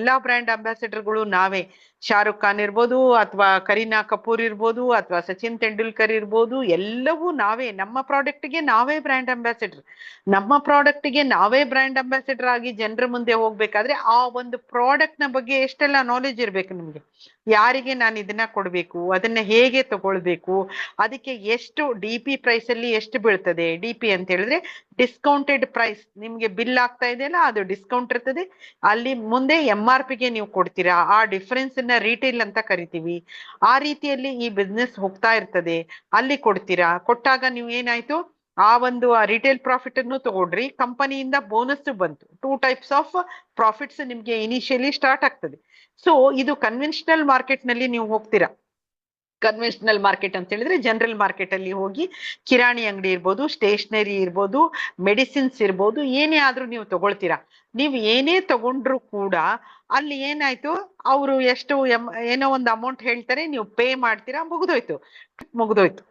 ಎಲ್ಲಾ ಬ್ರ್ಯಾಂಡ್ ಅಂಬಾಸಿಡರ್ಗಳು ನಾವೇ. ಶಾರುಖ್ ಖಾನ್ ಇರ್ಬೋದು, ಅಥವಾ ಕರೀನಾ ಕಪೂರ್ ಇರ್ಬೋದು, ಅಥವಾ ಸಚಿನ್ ತೆಂಡೂಲ್ಕರ್ ಇರ್ಬೋದು, ಎಲ್ಲವೂ ನಾವೇ. ನಮ್ಮ ಪ್ರಾಡಕ್ಟ್ಗೆ ನಾವೇ ಬ್ರ್ಯಾಂಡ್ ಅಂಬಾಸಿಡರ್. ನಮ್ಮ ಪ್ರಾಡಕ್ಟ್ಗೆ ನಾವೇ ಬ್ರ್ಯಾಂಡ್ ಅಂಬಾಸಿಡರ್ ಆಗಿ ಜನರ ಮುಂದೆ ಹೋಗ್ಬೇಕಾದ್ರೆ ಆ ಒಂದು ಪ್ರಾಡಕ್ಟ್ನ ಬಗ್ಗೆ ಎಷ್ಟೆಲ್ಲ ನಾಲೆಜ್ ಇರ್ಬೇಕು ನಿಮ್ಗೆ? ಯಾರಿಗೆ ನಾನು ಇದನ್ನ ಕೊಡ್ಬೇಕು? ಅದನ್ನ ಹೇಗೆ ತಗೊಳ್ಬೇಕು? ಅದಕ್ಕೆ ಎಷ್ಟು ಡಿ ಪಿ ಪ್ರೈಸ್ ಅಲ್ಲಿ ಎಷ್ಟು ಬೀಳ್ತದೆ? ಡಿ ಪಿ ಅಂತ ಹೇಳಿದ್ರೆ ಡಿಸ್ಕೌಂಟೆಡ್ ಪ್ರೈಸ್. ನಿಮ್ಗೆ ಬಿಲ್ ಆಗ್ತಾ ಇದೆಯಲ್ಲ, ಅದು ಡಿಸ್ಕೌಂಟ್ ಇರ್ತದೆ. ಅಲ್ಲಿ ಮುಂದೆ ಎಂ ಆರ್ ಪಿಗೆ ನೀವು ಕೊಡ್ತೀರಾ? ಆ ಡಿಫರೆನ್ಸ್ನ ರಿಟೇಲ್ ಅಂತ ಕರಿತೀವಿ. ಆ ರೀತಿಯಲ್ಲಿ ಈ ಬಿಸ್ನೆಸ್ ಹೋಗ್ತಾ ಇರ್ತದೆ. ಅಲ್ಲಿ ಕೊಡ್ತೀರಾ? ಕೊಟ್ಟಾಗ ನೀವು ಏನಾಯ್ತು? ಆ ಒಂದು ರಿಟೇಲ್ ಪ್ರಾಫಿಟ್ ಅನ್ನು ತಗೊಂಡ್ರಿ. ಕಂಪನಿಯಿಂದ ಬೋನಸ್ ಬಂತು. ಟೂ ಟೈಪ್ಸ್ ಆಫ್ ಪ್ರಾಫಿಟ್ಸ್ ನಿಮ್ಗೆ ಇನಿಷಿಯಲಿ ಸ್ಟಾರ್ಟ್ ಆಗ್ತದೆ. ಸೊ ಇದು ಕನ್ವೆನ್ಷನಲ್ ಮಾರ್ಕೆಟ್ನಲ್ಲಿ ನೀವು ಹೋಗ್ತೀರಾ? ಕನ್ವೆನ್ಷನಲ್ ಮಾರ್ಕೆಟ್ ಅಂತ ಹೇಳಿದ್ರೆ ಜನರಲ್ ಮಾರ್ಕೆಟ್ ಅಲ್ಲಿ ಹೋಗಿ ಕಿರಾಣಿ ಅಂಗಡಿ ಇರ್ಬೋದು ಸ್ಟೇಷನರಿ ಇರ್ಬೋದು ಮೆಡಿಸಿನ್ಸ್ ಇರ್ಬೋದು, ಏನೇ ಆದ್ರೂ ನೀವು ತಗೊಳ್ತೀರಾ. ನೀವು ಏನೇ ತಗೊಂಡ್ರು ಕೂಡ ಅಲ್ಲಿ ಏನಾಯ್ತು? ಅವರು ಎಷ್ಟು ಏನೋ ಒಂದು ಅಮೌಂಟ್ ಹೇಳ್ತಾರೆ, ನೀವು ಪೇ ಮಾಡ್ತೀರಾ, ಮುಗಿದೋಯ್ತು. ಮುಗಿದೋಯ್ತು.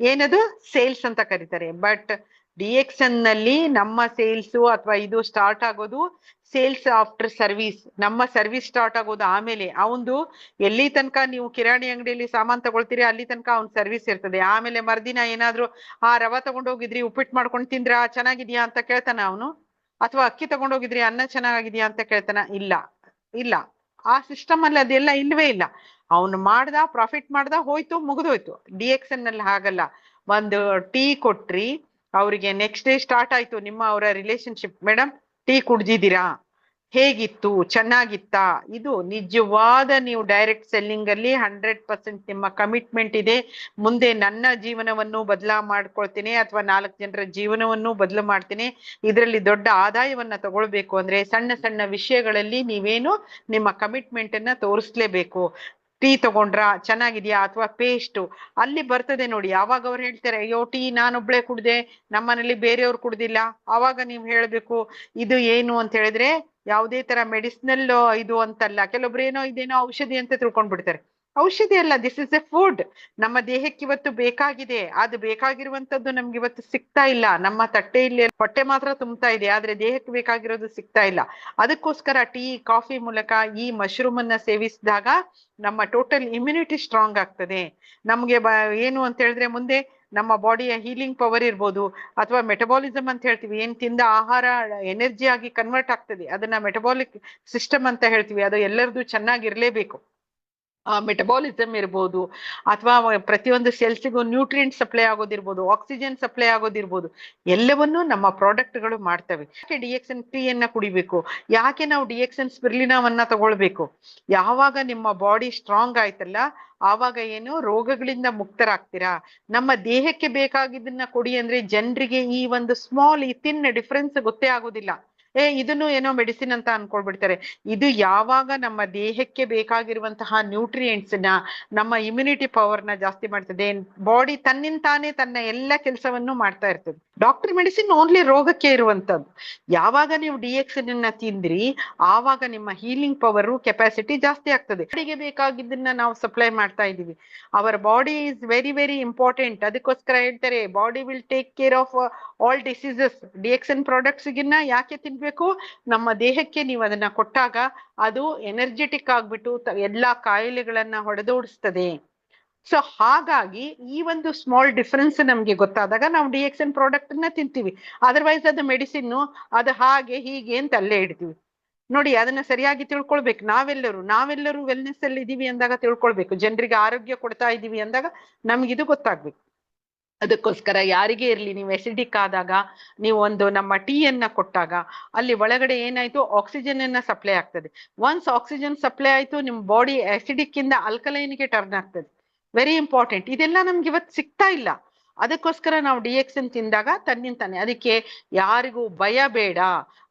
ಏನದು? ಸೇಲ್ಸ್ ಅಂತ ಕರೀತಾರೆ. ಬಟ್ ಡಿ ನಲ್ಲಿ ನಮ್ಮ ಸೇಲ್ಸ್ ಅಥವಾ ಇದು ಸ್ಟಾರ್ಟ್ ಆಗೋದು ಸೇಲ್ಸ್ ಆಫ್ಟರ್ ಸರ್ವಿಸ್ ನಮ್ಮ ಸರ್ವಿಸ್ ಸ್ಟಾರ್ಟ್ ಆಗೋದು ಆಮೇಲೆ. ಅವಂದು ಎಲ್ಲಿ ತನಕ ನೀವು ಕಿರಾಣಿ ಅಂಗಡಿಯಲ್ಲಿ ಸಾಮಾನ್ ತಗೊಳ್ತೀರಿ, ಅಲ್ಲಿ ತನಕ ಅವ್ನ ಸರ್ವಿಸ್ ಇರ್ತದೆ. ಆಮೇಲೆ ಮರ್ದಿನ ಏನಾದ್ರು, ಆ, ರವ ತಗೊಂಡೋಗಿದ್ರಿ ಉಪ್ಪಿಟ್ಟು ಮಾಡ್ಕೊಂಡು ತಿಂದ್ರ, ಚೆನ್ನಾಗಿದ್ಯಾ? ಅಂತ ಕೇಳ್ತಾನ ಅವನು? ಅಥವಾ ಅಕ್ಕಿ ತಗೊಂಡೋಗಿದ್ರಿ, ಅನ್ನ ಚೆನ್ನಾಗಿದ್ಯಾ ಅಂತ ಕೇಳ್ತಾನ? ಇಲ್ಲ. ಇಲ್ಲ. ಆ ಸಿಸ್ಟಮ್ ಅಲ್ಲಿ ಅದೆಲ್ಲ ಇಲ್ವೇ ಇಲ್ಲ. ಅವನು ಮಾಡ್ದ ಪ್ರಾಫಿಟ್ ಮಾಡ್ದ ಹೋಯ್ತು, ಮುಗಿದೋಯ್ತು. ಡಿ ಎಕ್ಸ್ ಎನ್ ಅಲ್ಲಿ ಹಾಗಲ್ಲ. ಒಂದು ಟೀ ಕೊಟ್ರಿ ಅವರಿಗೆ ನೆಕ್ಸ್ಟ್ ಡೇ ಸ್ಟಾರ್ಟ್ ಆಯ್ತು ನಿಮ್ಮ ಅವರ ರಿಲೇಶನ್ಶಿಪ್ ಮೇಡಮ್ ಟೀ ಕುಡ್ದಿದ್ದೀರಾ? ಹೇಗಿತ್ತು? ಚೆನ್ನಾಗಿತ್ತಾ? ಇದು ನಿಜವಾದ ನೀವು ಡೈರೆಕ್ಟ್ ಸೆಲ್ಲಿಂಗ್ ಅಲ್ಲಿ ಹಂಡ್ರೆಡ್ ಪರ್ಸೆಂಟ್ ನಿಮ್ಮ ಕಮಿಟ್ಮೆಂಟ್ ಇದೆ. ಮುಂದೆ ನನ್ನ ಜೀವನವನ್ನು ಬದಲಾ ಮಾಡ್ಕೊಳ್ತೀನಿ ಅಥವಾ ನಾಲ್ಕು ಜನರ ಜೀವನವನ್ನು ಬದಲು ಮಾಡ್ತೀನಿ. ಇದರಲ್ಲಿ ದೊಡ್ಡ ಆದಾಯವನ್ನ ತಗೊಳ್ಬೇಕು ಅಂದ್ರೆ ಸಣ್ಣ ಸಣ್ಣ ವಿಷಯಗಳಲ್ಲಿ ನೀವೇನು ನಿಮ್ಮ ಕಮಿಟ್ಮೆಂಟ್ ಅನ್ನ ತೋರಿಸ್ಲೇಬೇಕು. ಟೀ ತಗೊಂಡ್ರಾ ಚೆನ್ನಾಗಿದ್ಯಾ ಅಥವಾ ಪೇಸ್ಟ್? ಅಲ್ಲಿ ಬರ್ತದೆ ನೋಡಿ. ಯಾವಾಗ ಅವ್ರು ಹೇಳ್ತಾರೆ, ಅಯ್ಯೋ, ಟೀ ನಾನೊಬ್ಳೆ ಕುಡ್ದೆ, ನಮ್ಮನೇಲಿ ಬೇರೆಯವ್ರು ಕುಡ್ದಿಲ್ಲ. ಆವಾಗ ನೀವು ಹೇಳ್ಬೇಕು, ಇದು ಏನು ಅಂತ ಹೇಳಿದ್ರೆ ಯಾವುದೇ ತರ ಮೆಡಿಸಿನಲ್ ಇದು ಅಂತಲ್ಲ. ಕೆಲವೊಬ್ರು ಏನೋ ಇದೇನೋ ಔಷಧಿ ಅಂತ ತಿಳ್ಕೊಂಡ್ಬಿಡ್ತಾರೆ. ಔಷಧಿ ಅಲ್ಲ ದಿಸ್ ಇಸ್ ಎ ಫುಡ್ ನಮ್ಮ ದೇಹಕ್ಕೆ ಇವತ್ತು ಬೇಕಾಗಿದೆ. ಅದು ಬೇಕಾಗಿರುವಂತದ್ದು ನಮ್ಗೆ ಇವತ್ತು ಸಿಗ್ತಾ ಇಲ್ಲ. ನಮ್ಮ ತಟ್ಟೆಯಲ್ಲಿ ಹೊಟ್ಟೆ ಮಾತ್ರ ತುಂಬ್ತಾ ಇದೆ, ಆದ್ರೆ ದೇಹಕ್ಕೆ ಬೇಕಾಗಿರೋದು ಸಿಗ್ತಾ ಇಲ್ಲ. ಅದಕ್ಕೋಸ್ಕರ ಟೀ, ಕಾಫಿ ಮೂಲಕ ಈ ಮಶ್ರೂಮ್ ಅನ್ನ ಸೇವಿಸಿದಾಗ ನಮ್ಮ ಟೋಟಲ್ ಇಮ್ಯುನಿಟಿ ಸ್ಟ್ರಾಂಗ್ ಆಗ್ತದೆ. ನಮ್ಗೆ ಏನು ಅಂತ ಹೇಳಿದ್ರೆ ಮುಂದೆ ನಮ್ಮ ಬಾಡಿಯ ಹೀಲಿಂಗ್ ಪವರ್ ಇರ್ಬೋದು, ಅಥವಾ ಮೆಟಬಾಲಿಸಮ್ ಅಂತ ಹೇಳ್ತೀವಿ. ಏನ್ ತಿಂದ ಆಹಾರ ಎನರ್ಜಿ ಆಗಿ ಕನ್ವರ್ಟ್ ಆಗ್ತದೆ. ಅದನ್ನ ಮೆಟಬಾಲಿಕ್ ಸಿಸ್ಟಮ್ ಅಂತ ಹೇಳ್ತೀವಿ. ಅದು ಎಲ್ಲರದು ಚೆನ್ನಾಗಿರ್ಲೇಬೇಕು. ಮೆಟಬಾಲಿಸಮ್ ಇರ್ಬೋದು ಅಥವಾ ಪ್ರತಿಯೊಂದು ಸೆಲ್ಸಿಗೂ ನ್ಯೂಟ್ರಿಯೆಂಟ್ ಸಪ್ಲೈ ಆಗೋದಿರ್ಬೋದು ಆಕ್ಸಿಜನ್ ಸಪ್ಲೈ ಆಗೋದಿರ್ಬೋದು, ಎಲ್ಲವನ್ನೂ ನಮ್ಮ ಪ್ರಾಡಕ್ಟ್ಗಳು ಮಾಡ್ತವೆ. ಯಾಕೆ ಡಿ ಎಕ್ಸ್ ಎನ್ ಕುಡಿಬೇಕು? ಯಾಕೆ ನಾವು ಡಿ ಎಕ್ಸ್ ಎನ್ ಸ್ಪಿರ್ಲಿನಾವನ್ನ ತಗೊಳ್ಬೇಕು? ಯಾವಾಗ ನಿಮ್ಮ ಬಾಡಿ ಸ್ಟ್ರಾಂಗ್ ಆಯ್ತಲ್ಲ, ಆವಾಗ ಏನು ರೋಗಗಳಿಂದ ಮುಕ್ತರಾಗ್ತೀರಾ? ನಮ್ಮ ದೇಹಕ್ಕೆ ಬೇಕಾಗಿದ್ದನ್ನ ಕೊಡಿ ಅಂದ್ರೆ ಜನರಿಗೆ ಈ ಒಂದು ಸ್ಮಾಲ್ ಈ ತಿನ್ನ ಡಿಫ್ರೆನ್ಸ್ ಗೊತ್ತೇ ಆಗೋದಿಲ್ಲ. ಏ, ಇದನ್ನು ಏನೋ ಮೆಡಿಸಿನ್ ಅಂತ ಅನ್ಕೊಳ್ಬಿಡ್ತಾರೆ. ಇದು ಯಾವಾಗ ನಮ್ಮ ದೇಹಕ್ಕೆ ಬೇಕಾಗಿರುವಂತಹ ನ್ಯೂಟ್ರಿಯೆಂಟ್ಸ್ನ, ನಮ್ಮ ಇಮ್ಯುನಿಟಿ ಪವರ್ನ ಜಾಸ್ತಿ ಮಾಡ್ತದೆ. ಬಾಡಿ ತನ್ನಿಂತಾನೇ ತನ್ನ ಎಲ್ಲ ಕೆಲಸವನ್ನು ಮಾಡ್ತಾ ಇರ್ತದೆ. ಡಾಕ್ಟರ್ ಮೆಡಿಸಿನ್ ಓನ್ಲಿ ರೋಗಕ್ಕೆ ಇರುವಂತದ್ದು. ಯಾವಾಗ ನೀವು ಡಿ ಅನ್ನ ತಿಂದ್ರಿ, ಆವಾಗ ನಿಮ್ಮ ಹೀಲಿಂಗ್ ಪವರ್ ಕೆಪಾಸಿಟಿ ಜಾಸ್ತಿ ಆಗ್ತದೆ. ಬಾಡಿಗೆ ಬೇಕಾಗಿದ್ದನ್ನ ನಾವು ಸಪ್ಲೈ ಮಾಡ್ತಾ ಇದೀವಿ our body is very very important ಅದಕ್ಕೋಸ್ಕರ ಹೇಳ್ತಾರೆ body will take care of all diseases the products ಗಿನ್ನ ಯಾಕೆ ತಿನ್ಬೇಕು? ನಮ್ಮ ದೇಹಕ್ಕೆ ನೀವು ಅದನ್ನ ಕೊಟ್ಟಾಗ ಅದು ಎನರ್ಜೆಟಿಕ್ ಆಗ್ಬಿಟ್ಟು ಎಲ್ಲಾ ಕಾಯಿಲೆಗಳನ್ನ ಹೊಡೆದೋಡಿಸ್ತದೆ. ಸೊ ಹಾಗಾಗಿ ಈ ಒಂದು ಸ್ಮಾಲ್ ಡಿಫ್ರೆನ್ಸ್ ನಮ್ಗೆ ಗೊತ್ತಾದಾಗ ನಾವು ಡಿ ಎಕ್ಸ್ ಪ್ರಾಡಕ್ಟ್ನ ತಿಂತೀವಿ. ಅದರ್ವೈಸ್ ಅದು ಮೆಡಿಸಿನ್ ಅದು ಹಾಗೆ ಹೀಗೆ ಅಂತ ಅಲ್ಲೇ ಇಡ್ತೀವಿ. ನೋಡಿ, ಅದನ್ನ ಸರಿಯಾಗಿ ತಿಳ್ಕೊಳ್ಬೇಕು. ನಾವೆಲ್ಲರೂ ನಾವೆಲ್ಲರೂ ವೆಲ್ನೆಸ್ ಅಲ್ಲಿ ಇದೀವಿ ಅಂದಾಗ ತಿಳ್ಕೊಳ್ಬೇಕು. ಜನರಿಗೆ ಆರೋಗ್ಯ ಕೊಡ್ತಾ ಇದೀವಿ ಅಂದಾಗ ನಮ್ಗಿದು ಗೊತ್ತಾಗ್ಬೇಕು. ಅದಕ್ಕೋಸ್ಕರ ಯಾರಿಗೇ ಇರಲಿ, ನೀವು ಎಸಿಡಿಕ್ ಆದಾಗ, ನೀವು ಒಂದು ನಮ್ಮ ಟೀಯನ್ನು ಕೊಟ್ಟಾಗ, ಅಲ್ಲಿ ಒಳಗಡೆ ಏನಾಯ್ತು ಆಕ್ಸಿಜನ್ ಅನ್ನ ಸಪ್ಲೈ ಆಗ್ತದೆ. ಒನ್ಸ್ ಆಕ್ಸಿಜನ್ ಸಪ್ಲೈ ಆಯಿತು ನಿಮ್ಮ ಬಾಡಿ ಆಸಿಡಿಕ್ ಇಂದ alkaline ಗೆ ಟರ್ನ್ ಆಗ್ತದೆ. ವೆರಿ ಇಂಪಾರ್ಟೆಂಟ್ ಇದೆಲ್ಲ ನಮ್ಗೆ ಇವತ್ತು ಸಿಗ್ತಾ ಇಲ್ಲ. ಅದಕ್ಕೋಸ್ಕರ ನಾವು ಡಿ ಎಕ್ಸ್ ಎನ್ ತಿಂದಾಗ ತನ್ನಿಂತಾನೆ ಅದಕ್ಕೆ ಯಾರಿಗೂ ಭಯ ಬೇಡ.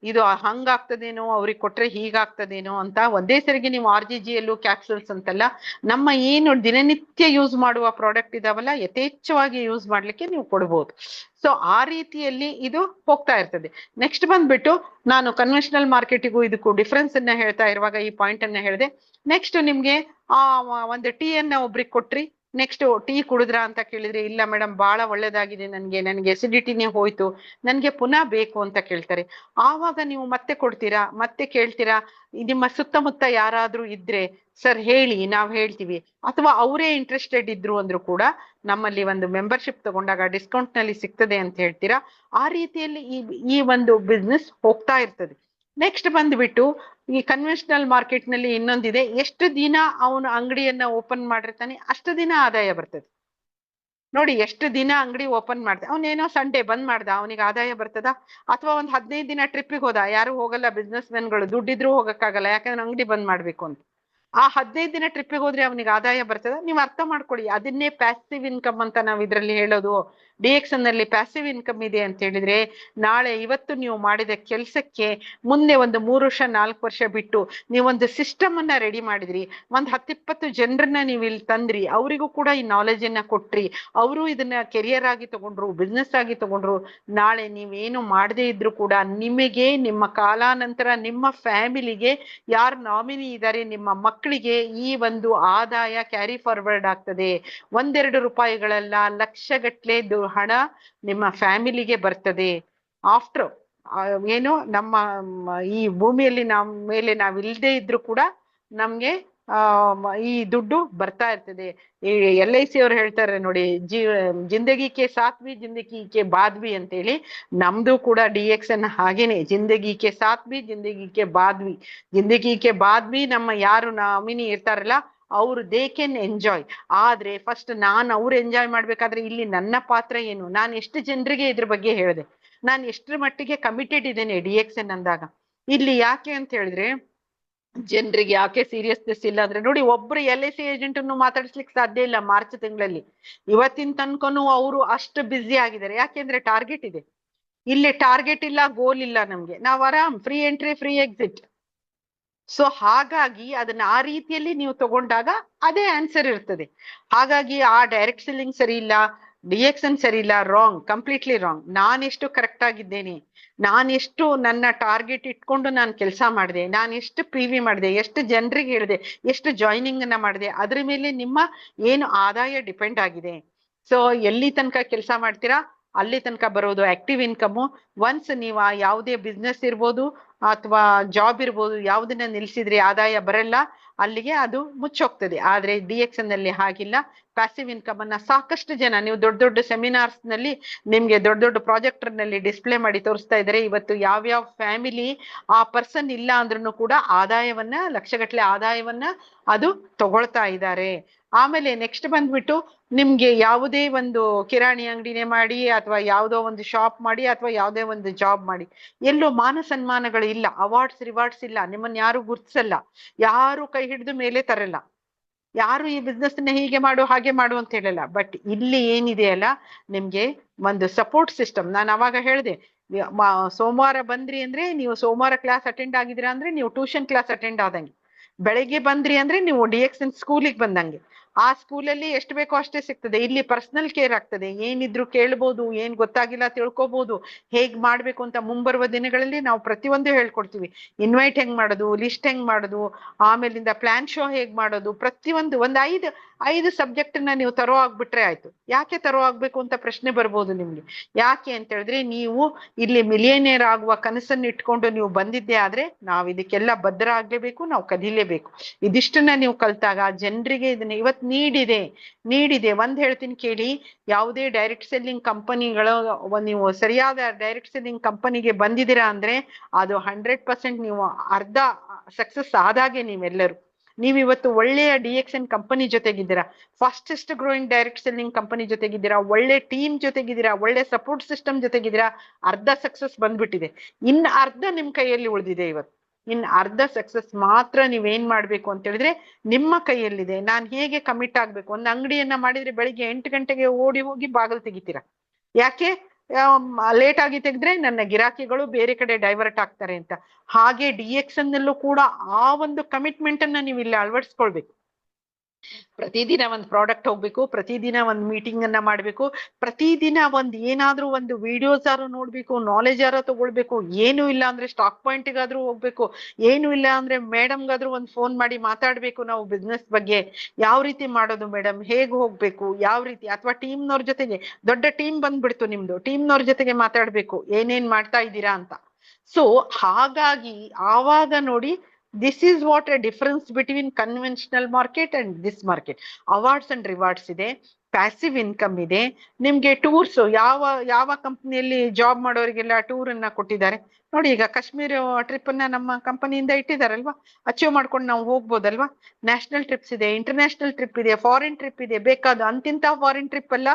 ಇದು ಹಂಗಾಗ್ತದೇನೋ, ಅವ್ರಿಗೆ ಕೊಟ್ರೆ ಹೀಗಾಗ್ತದೇನೋ ಅಂತ ಒಂದೇ ಸರಿಗೆ ನೀವು R G G L capsules ಅಂತಲ್ಲ, ನಮ್ಮ ಏನು ದಿನನಿತ್ಯ ಯೂಸ್ ಮಾಡುವ ಪ್ರಾಡಕ್ಟ್ ಇದಾವಲ್ಲ, ಯಥೇಚ್ಛವಾಗಿ ಯೂಸ್ ಮಾಡ್ಲಿಕ್ಕೆ ನೀವು ಕೊಡ್ಬೋದು. ಸೊ ಆ ರೀತಿಯಲ್ಲಿ ಇದು ಹೋಗ್ತಾ ಇರ್ತದೆ. ನೆಕ್ಸ್ಟ್ ಬಂದ್ಬಿಟ್ಟು ನಾನು ಕನ್ವೆನ್ಷನಲ್ ಮಾರ್ಕೆಟಿಗೂ ಇದಕ್ಕೂ ಡಿಫ್ರೆನ್ಸ್ ಅನ್ನ ಹೇಳ್ತಾ ಇರುವಾಗ ಈ ಪಾಯಿಂಟ್ ಅನ್ನ ಹೇಳಿದೆ. ನೆಕ್ಸ್ಟ್ ನಿಮ್ಗೆ ಆ ಒಂದು ಟೀ ಅನ್ನ ಒಬ್ರಿಗೆ ಕೊಟ್ರಿ. ನೆಕ್ಸ್ಟ್ ಟೀ ಕುಡಿದ್ರಾ ಅಂತ ಕೇಳಿದ್ರೆ, ಇಲ್ಲ ಮೇಡಮ್ ಬಹಳ ಒಳ್ಳೇದಾಗಿದೆ ನನ್ಗೆ ನನ್ಗೆ ಎಸಿಡಿಟಿನೇ ಹೋಯ್ತು, ನನ್ಗೆ ಪುನಃ ಬೇಕು ಅಂತ ಕೇಳ್ತಾರೆ. ಆವಾಗ ನೀವು ಮತ್ತೆ ಕೊಡ್ತೀರಾ? ಮತ್ತೆ ಕೇಳ್ತೀರಾ? ನಿಮ್ಮ ಸುತ್ತಮುತ್ತ ಯಾರಾದ್ರೂ ಇದ್ರೆ, ಸರ್ ಹೇಳಿ, ನಾವ್ ಹೇಳ್ತೀವಿ. ಅಥವಾ ಅವರೇ ಇಂಟ್ರೆಸ್ಟೆಡ್ ಇದ್ರು ಅಂದ್ರೂ ಕೂಡ, ನಮ್ಮಲ್ಲಿ ಒಂದು ಮೆಂಬರ್ಶಿಪ್ ತಗೊಂಡಾಗ ಡಿಸ್ಕೌಂಟ್ನಲ್ಲಿ ಸಿಗ್ತದೆ ಅಂತ ಹೇಳ್ತೀರಾ? ಆ ರೀತಿಯಲ್ಲಿ ಈ ಈ ಒಂದು ಬಿಸ್ನೆಸ್ ಹೋಗ್ತಾ ಇರ್ತದೆ. ನೆಕ್ಸ್ಟ್ ಬಂದ್ಬಿಟ್ಟು ಈ ಕನ್ವೆನ್ಷನಲ್ ಮಾರ್ಕೆಟ್ನಲ್ಲಿ ಇನ್ನೊಂದಿದೆ. ಎಷ್ಟು ದಿನ ಅವನು ಅಂಗಡಿಯನ್ನ ಓಪನ್ ಮಾಡಿರ್ತಾನೆ, ಅಷ್ಟು ದಿನ ಆದಾಯ ಬರ್ತದೆ. ನೋಡಿ, ಎಷ್ಟು ದಿನ ಅಂಗಡಿ ಓಪನ್ ಮಾಡ್ದೆ. ಅವನೇನೋ ಸಂಡೇ ಬಂದ್ ಮಾಡ್ದ, ಅವನಿಗೆ ಆದಾಯ ಬರ್ತದ? ಅಥವಾ ಒಂದ್ ಹದಿನೈದು ದಿನ ಟ್ರಿಪ್ಪಿಗೆ ಹೋದ, ಯಾರು ಹೋಗಲ್ಲ ಬಿಸ್ನೆಸ್ ಮೆನ್ಗಳು ದುಡ್ಡಿದ್ರು ಹೋಗಕ್ಕಾಗಲ್ಲ, ಯಾಕಂದ್ರೆ ಅಂಗಡಿ ಬಂದ್ ಮಾಡ್ಬೇಕು ಅಂತ. ಆ ಹದಿನೈದು ದಿನ ಟ್ರಿಪ್ಪಿಗೆ ಹೋದ್ರೆ ಅವನಿಗೆ ಆದಾಯ ಬರ್ತದ? ನೀವು ಅರ್ಥ ಮಾಡ್ಕೊಳ್ಳಿ, ಅದನ್ನೇ ಪ್ಯಾಸಿವ್ ಇನ್ಕಮ್ ಅಂತ ನಾವು ಇದರಲ್ಲಿ ಹೇಳೋದು. ಡಿ ಎಕ್ಸ್ನಲ್ಲಿ ಪ್ಯಾಸಿವ್ ಇನ್ಕಮ್ ಇದೆ ಅಂತ ಹೇಳಿದ್ರೆ, ನಾಳೆ ಇವತ್ತು ನೀವು ಮಾಡಿದ ಕೆಲಸಕ್ಕೆ ಮುಂದೆ ಒಂದು ಮೂರು ವರ್ಷ, ನಾಲ್ಕು ವರ್ಷ ಬಿಟ್ಟು ನೀವೊಂದು ಸಿಸ್ಟಮ್ ಅನ್ನ ರೆಡಿ ಮಾಡಿದ್ರಿ. ಒಂದ್ ಹತ್ತಿಪ್ಪತ್ತು ಜನರನ್ನ ನೀವು ಇಲ್ಲಿ ತಂದ್ರಿ. ಅವರಿಗೂ ಕೂಡ ಈ ನಾಲೆಜ್ ಅನ್ನ ಕೊಟ್ರಿ. ಅವರು ಇದನ್ನ ಕೆರಿಯರ್ ಆಗಿ ತಗೊಂಡ್ರು ಬಿಸ್ನೆಸ್ ಆಗಿ ತಗೊಂಡ್ರು, ನಾಳೆ ನೀವೇನು ಮಾಡದೇ ಇದ್ರು ಕೂಡ ನಿಮಗೆ, ನಿಮ್ಮ ಕಾಲಾನಂತರ ನಿಮ್ಮ ಫ್ಯಾಮಿಲಿಗೆ ಯಾರು ನಾಮಿನಿ ಇದ್ದಾರೆ ನಿಮ್ಮ ಮಕ್ಕಳಿಗೆ ಈ ಒಂದು ಆದಾಯ ಕ್ಯಾರಿ ಫಾರ್ವರ್ಡ್ ಆಗ್ತದೆ. ಒಂದೆರಡು ರೂಪಾಯಿಗಳಲ್ಲ, ಲಕ್ಷಗಟ್ಲೆ ಹಣ ನಿಮ್ಮ ಫ್ಯಾಮಿಲಿಗೆ ಬರ್ತದೆ. ಆಫ್ಟರ್ ಏನು ನಮ್ಮ, ಈ ಭೂಮಿಯಲ್ಲಿ ನಮ್ಮ ಮೇಲೆ ನಾವು ಇಲ್ಲದೆ ಇದ್ರು ಕೂಡ ನಮ್ಗೆ ಈ ದುಡ್ಡು ಬರ್ತಾ ಇರ್ತದೆ. ಈ ಎಲ್ ಅವ್ರು ಹೇಳ್ತಾರೆ ನೋಡಿ, ಜೀ ಜಿಂದಗಿಕೆ ಸಾತ್ವಿ ಜಿಂದಗಿಕೆ ಬಾದ್ವಿ ಅಂತೇಳಿ. ನಮ್ದು ಕೂಡ ಡಿ ಎಕ್ಸ್ ಅನ್ನ ಹಾಗೇನೆ ಜಿಂದಗಿಕೆ ಸಾತ್ವಿ ಜಿಂದಗಿಕೆ ಬಾದ್ವಿ ಜಿಂದಗಿಕೆ ಬಾದ್ವಿ ನಮ್ಮ ಯಾರು ನಾಮಿನಿ ಇರ್ತಾರಲ್ಲ ಅವ್ರು ದೇ ಕೆನ್ ಎಂಜಾಯ್ ಆದ್ರೆ ಫಸ್ಟ್ ನಾನ್ ಅವ್ರು ಎಂಜಾಯ್ ಮಾಡ್ಬೇಕಾದ್ರೆ ಇಲ್ಲಿ ನನ್ನ ಪಾತ್ರ ಏನು? ನಾನು ಎಷ್ಟು ಜನರಿಗೆ ಇದ್ರ ಬಗ್ಗೆ ಹೇಳಿದೆ. ನಾನು ಎಷ್ಟರ ಮಟ್ಟಿಗೆ ಕಮಿಟೆಡ್ ಇದ್ದೇನೆ ಡಿ ಎಕ್ಸ್ ಎನ್ ಅಂದಾಗ. ಇಲ್ಲಿ ಯಾಕೆ ಅಂತ ಹೇಳಿದ್ರೆ, ಜನರಿಗೆ ಯಾಕೆ ಸೀರಿಯಸ್ನೆಸ್ ಇಲ್ಲ ಅಂದ್ರೆ ನೋಡಿ ಒಬ್ರು ಎಲ್ ಐ ಸಿ ಏಜೆಂಟ್ ಅನ್ನು ಮಾತಾಡಿಸ್ಲಿಕ್ಕೆ ಸಾಧ್ಯ ಇಲ್ಲ ಮಾರ್ಚ್ ತಿಂಗಳಲ್ಲಿ. ಇವತ್ತಿನ ತನಕನು ಅವರು ಅಷ್ಟು ಬ್ಯುಸಿ ಆಗಿದ್ದಾರೆ. ಯಾಕೆಂದ್ರೆ ಟಾರ್ಗೆಟ್ ಇದೆ. ಇಲ್ಲಿ ಟಾರ್ಗೆಟ್ ಇಲ್ಲ ಗೋಲ್ ಇಲ್ಲ ನಮ್ಗೆ. ನಾವ್ ಆರಾಮ್ free entry free exit so ಹಾಗಾಗಿ ಅದನ್ನ ಆ ರೀತಿಯಲ್ಲಿ ನೀವು ತಗೊಂಡಾಗ ಅದೇ ಆನ್ಸರ್ ಇರ್ತದೆ. ಹಾಗಾಗಿ ಆ ಡೈರೆಕ್ಟ್ ಸೆಲ್ಲಿಂಗ್ ಸರಿ ಇಲ್ಲ ಡಿ ಎನ್ ಸರಿ ಇಲ್ಲ ರಾಂಗ್ ಕಂಪ್ಲೀಟ್ಲಿ ರಾಂಗ್ ನಾನೆಷ್ಟು ಕರೆಕ್ಟ್ ಆಗಿದ್ದೇನೆ? ನಾನೆಷ್ಟು ನನ್ನ ಟಾರ್ಗೆಟ್ ಇಟ್ಕೊಂಡು ನಾನು ಕೆಲಸ ಮಾಡಿದೆ? ನಾನು ಎಷ್ಟು ಪಿ ವಿ ಮಾಡಿದೆ? ಎಷ್ಟು ಜನರಿಗೆ ಹೇಳಿದೆ? ಎಷ್ಟು ಜಾಯ್ನಿಂಗ್ ಅನ್ನ ಮಾಡಿದೆ? ಅದ್ರ ಮೇಲೆ ನಿಮ್ಮ ಏನು ಆದಾಯ ಡಿಪೆಂಡ್ ಆಗಿದೆ? ಸೊ ಎಲ್ಲಿ ತನಕ ಕೆಲಸ ಮಾಡ್ತೀರಾ? ಅಲ್ಲಿ ತನಕ ಬರೋದು ಆಕ್ಟಿವ್ ಇನ್ಕಮ್ ಒನ್ಸ್ ನೀವು ಯಾವುದೇ ಬಿಸ್ನೆಸ್ ಇರ್ಬೋದು ಅಥವಾ ಜಾಬ್ ಇರ್ಬೋದು, ಯಾವುದನ್ನ ನಿಲ್ಸಿದ್ರೆ ಆದಾಯ ಬರಲ್ಲ, ಅಲ್ಲಿಗೆ ಅದು ಮುಚ್ಚೋಗ್ತದೆ. ಆದ್ರೆ ಡಿ ಎಕ್ಸ್ನಲ್ಲಿ ಹಾಗಿಲ್ಲ. ಪ್ಯಾಸಿವ್ ಇನ್ಕಮ್ ಅನ್ನ ಸಾಕಷ್ಟು ಜನ, ನೀವು ದೊಡ್ಡ ದೊಡ್ಡ ಸೆಮಿನಾರ್ಸ್ನಲ್ಲಿ ನಿಮ್ಗೆ ದೊಡ್ಡ ದೊಡ್ಡ ಪ್ರಾಜೆಕ್ಟರ್ನಲ್ಲಿ ಡಿಸ್ಪ್ಲೇ ಮಾಡಿ ತೋರಿಸ್ತಾ ಇದ್ದಾರೆ. ಇವತ್ತು ಯಾವ್ಯಾವ ಫ್ಯಾಮಿಲಿ ಆ ಪರ್ಸನ್ ಇಲ್ಲ ಅಂದ್ರೂ ಕೂಡ ಆದಾಯವನ್ನ ಲಕ್ಷಗಟ್ಲೆ ಆದಾಯವನ್ನ ಅದು ತಗೊಳ್ತಾ ಇದ್ದಾರೆ. ಆಮೇಲೆ ನೆಕ್ಸ್ಟ್ ಬಂದ್ಬಿಟ್ಟು ನಿಮ್ಗೆ ಯಾವುದೇ ಒಂದು ಕಿರಾಣಿ ಅಂಗಡಿನೇ ಮಾಡಿ ಅಥವಾ ಯಾವುದೋ ಒಂದು ಶಾಪ್ ಮಾಡಿ ಅಥವಾ ಯಾವುದೇ ಒಂದು ಜಾಬ್ ಮಾಡಿ. ಎಲ್ಲೂ ಮಾನ ಸನ್ಮಾನಗಳು ಇಲ್ಲ ಅವಾರ್ಡ್ಸ್ ರಿವಾರ್ಡ್ಸ್ ಇಲ್ಲ, ನಿಮ್ಮನ್ನ ಯಾರು ಗುರ್ತಿಸಲ್ಲ, ಯಾರು ಕೈ ಹಿಡಿದು ಮೇಲೆ ತರಲ್ಲ. ಯಾರು ಈ ಬಿಸ್ನೆಸ್ನ ಹೀಗೆ ಮಾಡು, ಹಾಗೆ ಮಾಡು ಅಂತ ಹೇಳಲ್ಲ. ಬಟ್ ಇಲ್ಲಿ ಏನಿದೆಯಲ್ಲ ನಿಮ್ಗೆ ಒಂದು ಸಪೋರ್ಟ್ ಸಿಸ್ಟಮ್ ನಾನು ಅವಾಗ ಹೇಳಿದೆ ಸೋಮವಾರ ಬಂದ್ರಿ ಅಂದ್ರೆ ನೀವು ಸೋಮವಾರ ಕ್ಲಾಸ್ ಅಟೆಂಡ್ ಆಗಿದ್ದೀರಾ ಅಂದ್ರೆ ನೀವು ಟ್ಯೂಷನ್ ಕ್ಲಾಸ್ ಅಟೆಂಡ್ ಆದಂಗೆ. ಬೆಳಗ್ಗೆ ಬಂದ್ರಿ ಅಂದ್ರೆ ನೀವು ಡಿ ಎಕ್ಸ್ ಎನ್ ಸ್ಕೂಲಿಗೆ ಬಂದಂಗೆ. ಆ ಸ್ಕೂಲಲ್ಲಿ ಎಷ್ಟು ಬೇಕೋ ಅಷ್ಟೇ ಸಿಗ್ತದೆ. ಇಲ್ಲಿ ಪರ್ಸನಲ್ ಕೇರ್ ಆಗ್ತದೆ. ಏನಿದ್ರು ಕೇಳ್ಬೋದು, ಏನ್ ಗೊತ್ತಾಗಿಲ್ಲ ತಿಳ್ಕೊಬಹುದು ಹೇಗ್ ಮಾಡ್ಬೇಕು ಅಂತ ಮುಂಬರುವ ದಿನಗಳಲ್ಲಿ ನಾವು ಪ್ರತಿಯೊಂದು ಹೇಳ್ಕೊಡ್ತೀವಿ. ಇನ್ವೈಟ್ ಹೆಂಗ್ ಮಾಡೋದು ಲಿಸ್ಟ್ ಹೆಂಗ್ ಮಾಡೋದು, ಆಮೇಲಿಂದ ಪ್ಲಾನ್ ಶೋ ಹೇಗ್ ಮಾಡೋದು, ಪ್ರತಿಯೊಂದು ಒಂದ್ ಐದು ಐದು ಸಬ್ಜೆಕ್ಟ್ನ ನೀವು ತರೋ ಆಗ್ಬಿಟ್ರೆ ಆಯ್ತು. ಯಾಕೆ ತರೋ ಆಗ್ಬೇಕು ಅಂತ ಪ್ರಶ್ನೆ ಬರ್ಬೋದು ನಿಮ್ಗೆ. ಯಾಕೆ ಅಂತ ಹೇಳಿದ್ರೆ ನೀವು ಇಲ್ಲಿ ಮಿಲಿಯನೇರ್ ಆಗುವ ಕನಸನ್ನು ಇಟ್ಕೊಂಡು ನೀವು ಬಂದಿದ್ದೆ ಆದ್ರೆ ನಾವ್ ಇದಕ್ಕೆಲ್ಲ ಬದ್ಧ ಆಗ್ಲೇಬೇಕು ನಾವು ಕದಿಲೇಬೇಕು. ಇದಿಷ್ಟನ್ನ ನೀವು ಕಲ್ತಾಗ ಜನರಿಗೆ ಇದನ್ನ ಇವತ್ ನೀಡಿದೆ ನೀಡಿದೆ. ಒಂದ್ ಹೇಳ್ತೀನಿ ಕೇಳಿ, ಯಾವುದೇ ಡೈರೆಕ್ಟ್ ಸೆಲ್ಲಿಂಗ್ ಕಂಪನಿಗಳು ನೀವು ಸರಿಯಾದ ಡೈರೆಕ್ಟ್ ಸೆಲ್ಲಿಂಗ್ ಕಂಪನಿಗೆ ಬಂದಿದ್ದೀರಾ ಅಂದ್ರೆ, ಅದು ಹಂಡ್ರೆಡ್ ಪರ್ಸೆಂಟ್ ನೀವು ಅರ್ಧ ಸಕ್ಸಸ್ ಆದಾಗೆ ನೀವೆಲ್ಲರೂ. ನೀವು ಇವತ್ತು ಒಳ್ಳೆಯ D X N company ಜೊತೆಗಿದ್ದೀರಾ fastest growing direct selling company ಜೊತೆಗಿದ್ದೀರಾ, ಒಳ್ಳೆ ಟೀಮ್ ಜೊತೆಗಿದ್ದೀರಾ, ಒಳ್ಳೆ ಸಪೋರ್ಟ್ ಸಿಸ್ಟಮ್ ಜೊತೆಗಿದ್ದೀರಾ, ಅರ್ಧ ಸಕ್ಸಸ್ ಬಂದ್ಬಿಟ್ಟಿದೆ. ಇನ್ ಅರ್ಧ ನಿಮ್ ಕೈಯಲ್ಲಿ ಉಳಿದಿದೆ ಇವತ್ತು. ಇನ್ ಅರ್ಧ ಸಕ್ಸಸ್ ಮಾತ್ರ ನೀವೇನ್ ಮಾಡ್ಬೇಕು ಅಂತ ಹೇಳಿದ್ರೆ ನಿಮ್ಮ ಕೈಯಲ್ಲಿದೆ. ನಾನ್ ಹೇಗೆ ಕಮಿಟ್ ಆಗ್ಬೇಕು? ಒಂದು ಅಂಗಡಿಯನ್ನ ಮಾಡಿದ್ರೆ ಬೆಳಿಗ್ಗೆ ಎಂಟು ಗಂಟೆಗೆ ಓಡಿ ಹೋಗಿ ಬಾಗಿಲು ತೆಗಿತೀರಾ? ಯಾಕೆ? ಲೇಟ್ ಆಗಿ ತೆಗೆದ್ರೆ ನನ್ನ ಗಿರಾಕಿಗಳು ಬೇರೆ ಕಡೆ ಡೈವರ್ಟ್ ಆಗ್ತಾರೆ ಅಂತ. ಹಾಗೆ ಡಿ ಎಕ್ಸ್ ಕೂಡ ಆ ಒಂದು ಕಮಿಟ್ಮೆಂಟ್ ಅನ್ನ ನೀವು ಇಲ್ಲಿ ಅಳವಡಿಸ್ಕೊಳ್ಬೇಕು. ಪ್ರತಿದಿನ ಒಂದು ಪ್ರಾಡಕ್ಟ್ ಹೋಗ್ಬೇಕು, ಪ್ರತಿದಿನ ಒಂದು ಮೀಟಿಂಗ್ ಅನ್ನ ಮಾಡ್ಬೇಕು, ಪ್ರತಿದಿನ ಒಂದ್ ಏನಾದ್ರೂ ಒಂದು ವಿಡಿಯೋಸ್ ಯಾರು ನೋಡ್ಬೇಕು ನಾಲೆಜ್ ಆರ ತಗೊಳ್ಬೇಕು, ಏನು ಇಲ್ಲ ಅಂದ್ರೆ ಸ್ಟಾಕ್ ಪಾಯಿಂಟ್ ಗಾದ್ರೂ ಹೋಗ್ಬೇಕು, ಏನು ಇಲ್ಲ ಅಂದ್ರೆ ಮೇಡಮ್ಗಾದ್ರೂ ಒಂದ್ ಫೋನ್ ಮಾಡಿ ಮಾತಾಡ್ಬೇಕು ನಾವು ಬಿಸ್ನೆಸ್ ಬಗ್ಗೆ, ಯಾವ ರೀತಿ ಮಾಡೋದು ಮೇಡಮ್ ಹೇಗ್ ಹೋಗ್ಬೇಕು, ಯಾವ ರೀತಿ, ಅಥವಾ ಟೀಮ್ನವ್ರ ಜೊತೆಗೆ, ದೊಡ್ಡ ಟೀಮ್ ಬಂದ್ಬಿಡ್ತು ನಿಮ್ದು ಟೀಮ್ನವ್ರ ಜೊತೆಗೆ ಮಾತಾಡ್ಬೇಕು, ಏನೇನ್ ಮಾಡ್ತಾ ಇದ್ದೀರಾ ಅಂತ. ಸೊ ಹಾಗಾಗಿ ಆವಾಗ ನೋಡಿ this is what a difference between conventional market and this market awards and rewards ಇದೆ ಪ್ಯಾಸಿವ್ ಇನ್ಕಮ್ ಇದೆ. ನಿಮ್ಗೆ ಟೂರ್ಸ್ ಯಾವ ಯಾವ ಕಂಪ್ನಿಯಲ್ಲಿ ಜಾಬ್ ಮಾಡೋರಿಗೆಲ್ಲ ಟೂರ್ ಅನ್ನ ಕೊಟ್ಟಿದ್ದಾರೆ? ನೋಡಿ, ಈಗ ಕಾಶ್ಮೀರ ಟ್ರಿಪ್ ಅನ್ನ ನಮ್ಮ ಕಂಪನಿಯಿಂದ ಇಟ್ಟಿದಾರಲ್ವಾ? ಅಚೀವ್ ಮಾಡ್ಕೊಂಡು ನಾವು ಹೋಗ್ಬೋದಲ್ವಾ? ನ್ಯಾಷನಲ್ ಟ್ರಿಪ್ಸ್ ಇದೆ ಇಂಟರ್ನ್ಯಾಷನಲ್ ಟ್ರಿಪ್ ಇದೆ ಫಾರಿನ್ ಟ್ರಿಪ್ ಇದೆ. ಬೇಕಾದ ಅಂತಿಂತ ಫಾರಿನ್ ಟ್ರಿಪ್ ಅಲ್ಲ.